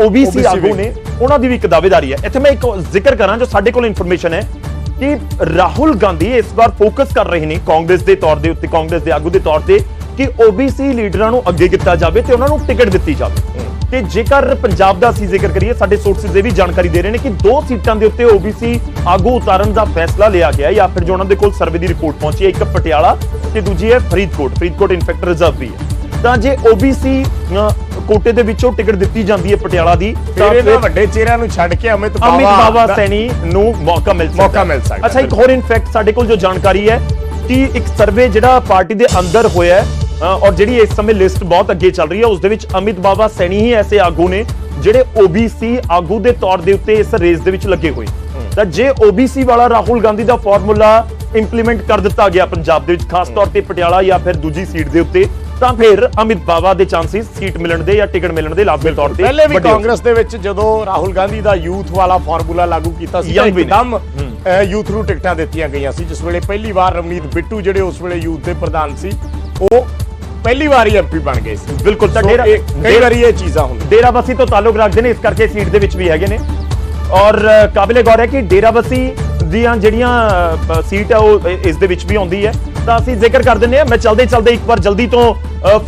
ਓਬੀਸੀ ਆਗੂ ਨੇ ਉਹਨਾਂ ਦੀ ਵੀ ਇੱਕ ਦਾਅਵੇਦਾਰੀ ਹੈ। ਇੱਥੇ ਮੈਂ ਇੱਕ ਜ਼ਿਕਰ ਕਰਾਂ ਜੋ ਸਾਡੇ ਕੋਲ ਇਨਫੋਰਮੇਸ਼ਨ ਹੈ ਕਿ ਰਾਹੁਲ ਗਾਂਧੀ ਇਸ ਵਾਰ ਫੋਕਸ ਕਰ ਰਹੇ ਨੇ ਕਾਂਗਰਸ ਦੇ ਤੌਰ ਦੇ ਉੱਤੇ ਕਾਂਗਰਸ ਦੇ ਆਗੂ ਦੇ ਤੌਰ ਤੇ ਕਿ ਓਬੀਸੀ ਲੀਡਰਾਂ ਨੂੰ ਅੱਗੇ ਕੀਤਾ ਜਾਵੇ ਤੇ ਉਹਨਾਂ ਨੂੰ ਟਿਕਟ ਦਿੱਤੀ ਜਾਵੇ। ਤੇ ਜੇਕਰ ਪੰਜਾਬ ਦਾ ਅਸੀਂ ਜ਼ਿਕਰ ਕਰੀਏ ਸਾਡੇ ਸੋਰਸਸ ਇਹ ਵੀ ਜਾਣਕਾਰੀ ਦੇ ਰਹੇ ਨੇ ਕਿ ਦੋ ਸੀਟਾਂ ਦੇ ਉੱਤੇ ਓਬੀਸੀ ਆਗੂ ਉਤਾਰਨ ਦਾ ਫੈਸਲਾ ਲਿਆ ਗਿਆ ਜਾਂ ਫਿਰ ਜੋ ਉਹਨਾਂ ਦੇ ਕੋਲ ਸਰਵੇ ਦੀ ਰਿਪੋਰਟ ਪਹੁੰਚੀ ਹੈ ਇੱਕ ਪਟਿਆਲਾ ਤੇ ਦੂਜੀ ਹੈ Faridkot. Faridkot in fact reserve ਵੀ ਹੈ। ਤਾਂ ਜੇ ਓਬੀਸੀ ਕੋਟੇ ਦੇ ਵਿੱਚੋਂ ਟਿਕਟ ਦਿੱਤੀ ਜਾਂਦੀ ਹੈ ਪਟਿਆਲਾ ਦੀ ਤਾਂ ਫਿਰ ਵੱਡੇ ਚਿਹਰਿਆਂ ਨੂੰ ਛੱਡ ਕੇ ਅਮਿਤ ਬਾਵਾ ਅਮਿਤ ਬਾਵਾ ਸੈਣੀ ਨੂੰ ਮੌਕਾ ਮਿਲ ਸਕਦਾ ਮੌਕਾ ਮਿਲ ਸਕਦਾ, ਅੱਛਾ ਇੱਕ ਹੋਰ ਇਨਫੈਕਟ ਸਾਡੇ ਕੋਲ ਜੋ ਜਾਣਕਾਰੀ ਹੈ ਕਿ ਇੱਕ ਸਰਵੇ ਜਿਹੜਾ ਪਾਰਟੀ ਦੇ ਅੰਦਰ ਹੋਇਆ ਹੈ ਔਰ ਜਿਹੜੀ ਇਸ ਸਮੇਂ ਲਿਸਟ ਬਹੁਤ ਅੱਗੇ ਚੱਲ ਰਹੀ ਹੈ ਉਸ ਦੇ ਵਿੱਚ ਅਮਿਤ ਬਾਵਾ ਸੈਣੀ ਹੀ ਐਸੇ ਆਗੂ ਨੇ ਜਿਹੜੇ OBC ਆਗੂ ਦੇ ਤੌਰ ਦੇ ਉੱਤੇ ਇਸ ਰੇਸ ਦੇ ਵਿੱਚ ਲੱਗੇ ਹੋਏ। ਤਾਂ ਜੇ OBC ਵਾਲਾ ਰਾਹੁਲ ਗਾਂਧੀ ਦਾ ਫਾਰਮੂਲਾ ਇੰਪਲੀਮੈਂਟ ਕਰ ਦਿੱਤਾ ਗਿਆ ਪੰਜਾਬ ਦੇ ਵਿੱਚ ਖਾਸ ਤੌਰ ਤੇ ਪਟਿਆਲਾ ਜਾਂ ਫਿਰ ਦੂਜੀ ਸੀਟ ਦੇ ਉੱਤੇ ਤਾਂ ਫਿਰ ਅਮਿਤ ਬਾਵਾ ਦੇ ਚਾਂਸਸ ਸੀਟ ਮਿਲਣ ਦੇ ਜਾਂ ਟਿਕਟ ਮਿਲਣ ਦੇ ਲਾਜ਼ਮੀ ਤੌਰ ਤੇ ਪਹਿਲੇ ਵੀ ਕਾਂਗਰਸ ਦੇ ਵਿੱਚ ਜਦੋਂ ਰਾਹੁਲ ਗਾਂਧੀ ਦਾ ਯੂਥ ਵਾਲਾ ਫਾਰਮੂਲਾ ਲਾਗੂ ਕੀਤਾ ਸੀ ਤਾਂ। ਇੱਕਦਮ ਯੂਥ ਨੂੰ ਟਿਕਟਾਂ ਦਿੱਤੀਆਂ ਗਈਆਂ ਸੀ ਜਿਸ ਵੇਲੇ ਪਹਿਲੀ ਵਾਰ ਰਵਨੀਤ ਬਿੱਟੂ ਜਿਹੜੇ ਉਸ ਵੇਲੇ ਯੂਥ ਦੇ ਪ੍ਰਧਾਨ ਸੀ ਉਹ ਪਹਿਲੀ ਵਾਰ ਹੀ ਐਮਪੀ ਬਣ ਗਏ ਸੀ। ਬਿਲਕੁਲ ਤਾਂ ਡੇਰਾ ਕਈ ਵਾਰੀ ਇਹ ਚੀਜ਼ਾਂ ਹੁੰਦੀਆਂ। ਡੇਰਾਬੱਸੀ ਤੋਂ ਤਾਲੁਕ ਰੱਖਦੇ ਨੇ ਇਸ ਕਰਕੇ ਸੀਟ ਦੇ ਵਿੱਚ ਵੀ ਹੈਗੇ ਨੇ। ਔਰ ਕਾਬਿਲੇ ਗੌਰ ਹੈ ਕਿ ਡੇਰਾਬੱਸੀ ਦੀਆਂ ਜਿਹੜੀਆਂ ਸੀਟ ਹੈ ਉਹ ਇਸ ਦੇ ਵਿੱਚ ਵੀ ਆਉਂਦੀ ਹੈ। ਤਾਂ ਅਸੀਂ ਜ਼ਿਕਰ ਕਰ ਦਿੰਦੇ ਆ ਮੈਂ ਚਲਦੇ ਚਲਦੇ ਇੱਕ ਵਾਰ ਜਲਦੀ ਤੋਂ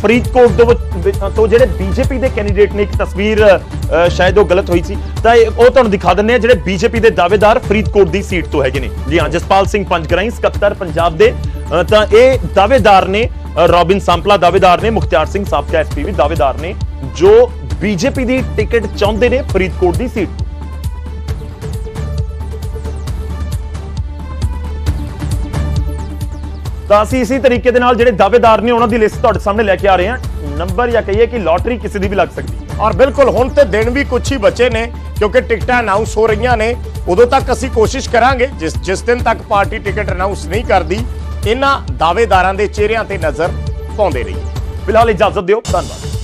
ਫਰੀਦਕੋਟ ਦੇ ਤੋਂ ਜਿਹੜੇ ਬੀਜੇਪੀ ਦੇ ਕੈਂਡੀਡੇਟ ਨੇ ਇੱਕ ਤਸਵੀਰ ਸ਼ਾਇਦ ਉਹ ਗਲਤ ਹੋਈ ਸੀ। ਤਾਂ ਉਹ ਤੁਹਾਨੂੰ ਦਿਖਾ ਦਿੰਦੇ ਆ ਜਿਹੜੇ ਬੀਜੇਪੀ ਦੇ ਦਾਅਵੇਦਾਰ ਫਰੀਦਕੋਟ ਦੀ ਸੀਟ ਤੋਂ ਹੈਗੇ ਨੇ। ਜੀ ਹਾਂ ਜਸਪਾਲ ਸਿੰਘ ਪੰਜਗਰਾਈ ਸਕੱਤਰ ਪੰਜਾਬ ਦੇ। ਤਾਂ ਇਹ ਦਾਅਵੇਦਾਰ ਨੇ ਰੋਬਿਨ ਸੰਪਲਾ ਦਾਅਵੇਦਾਰ ਨੇ, ਮੁਖਤਿਆਰ ਸਿੰਘ ਸਾਬਕਾ ਐਸਪੀ ਵੀ ਦਾਅਵੇਦਾਰ ਨੇ, ਜੋ ਬੀਜੇਪੀ ਦੀ ਟਿਕਟ ਚਾਹੁੰਦੇ ਨੇ ਫਰੀਦਕੋਟ ਦੀ ਸੀਟ ਤਾਂ। ਅਸੀਂ ਇਸੇ ਤਰੀਕੇ ਦੇ ਨਾਲ ਜਿਹੜੇ ਦਾਅਵੇਦਾਰ ਨੇ, ਉਹਨਾਂ ਦੀ ਲਿਸਟ ਤੁਹਾਡੇ ਸਾਹਮਣੇ ਲੈ ਕੇ ਆ ਰਹੇ ਹਾਂ। ਨੰਬਰ ਜਾਂ ਕਹੀਏ ਕਿ ਲੋਟਰੀ ਕਿਸੇ ਦੀ ਵੀ ਲੱਗ ਸਕਦੀ ਹੈ। ਔਰ ਬਿਲਕੁਲ, ਹੁਣ ਤੇ ਦਿਨ ਵੀ ਕੁਝ ਹੀ ਬਚੇ ਨੇ, ਕਿਉਂਕਿ ਟਿਕਟਾਂ ਅਨਾਉਂਸ ਹੋ ਰਹੀਆਂ ਨੇ। ਉਦੋਂ ਤੱਕ ਅਸੀਂ ਕੋਸ਼ਿਸ਼ ਕਰਾਂਗੇ, ਜਿਸ ਜਿਸ ਦਿਨ ਤੱਕ ਪਾਰਟੀ ਟਿਕਟ ਅਨਾਉਂਸ ਨਹੀਂ ਕਰਦੀ ਇਹਨਾਂ ਦਾਅਵੇਦਾਰਾਂ ਦੇ ਚਿਹਰਿਆਂ ਤੇ ਨਜ਼ਰ ਪਾਉਂਦੇ ਰਹੀਏ ਫਿਲਹਾਲ ਇਜਾਜ਼ਤ ਦਿਓ ਧੰਨਵਾਦ।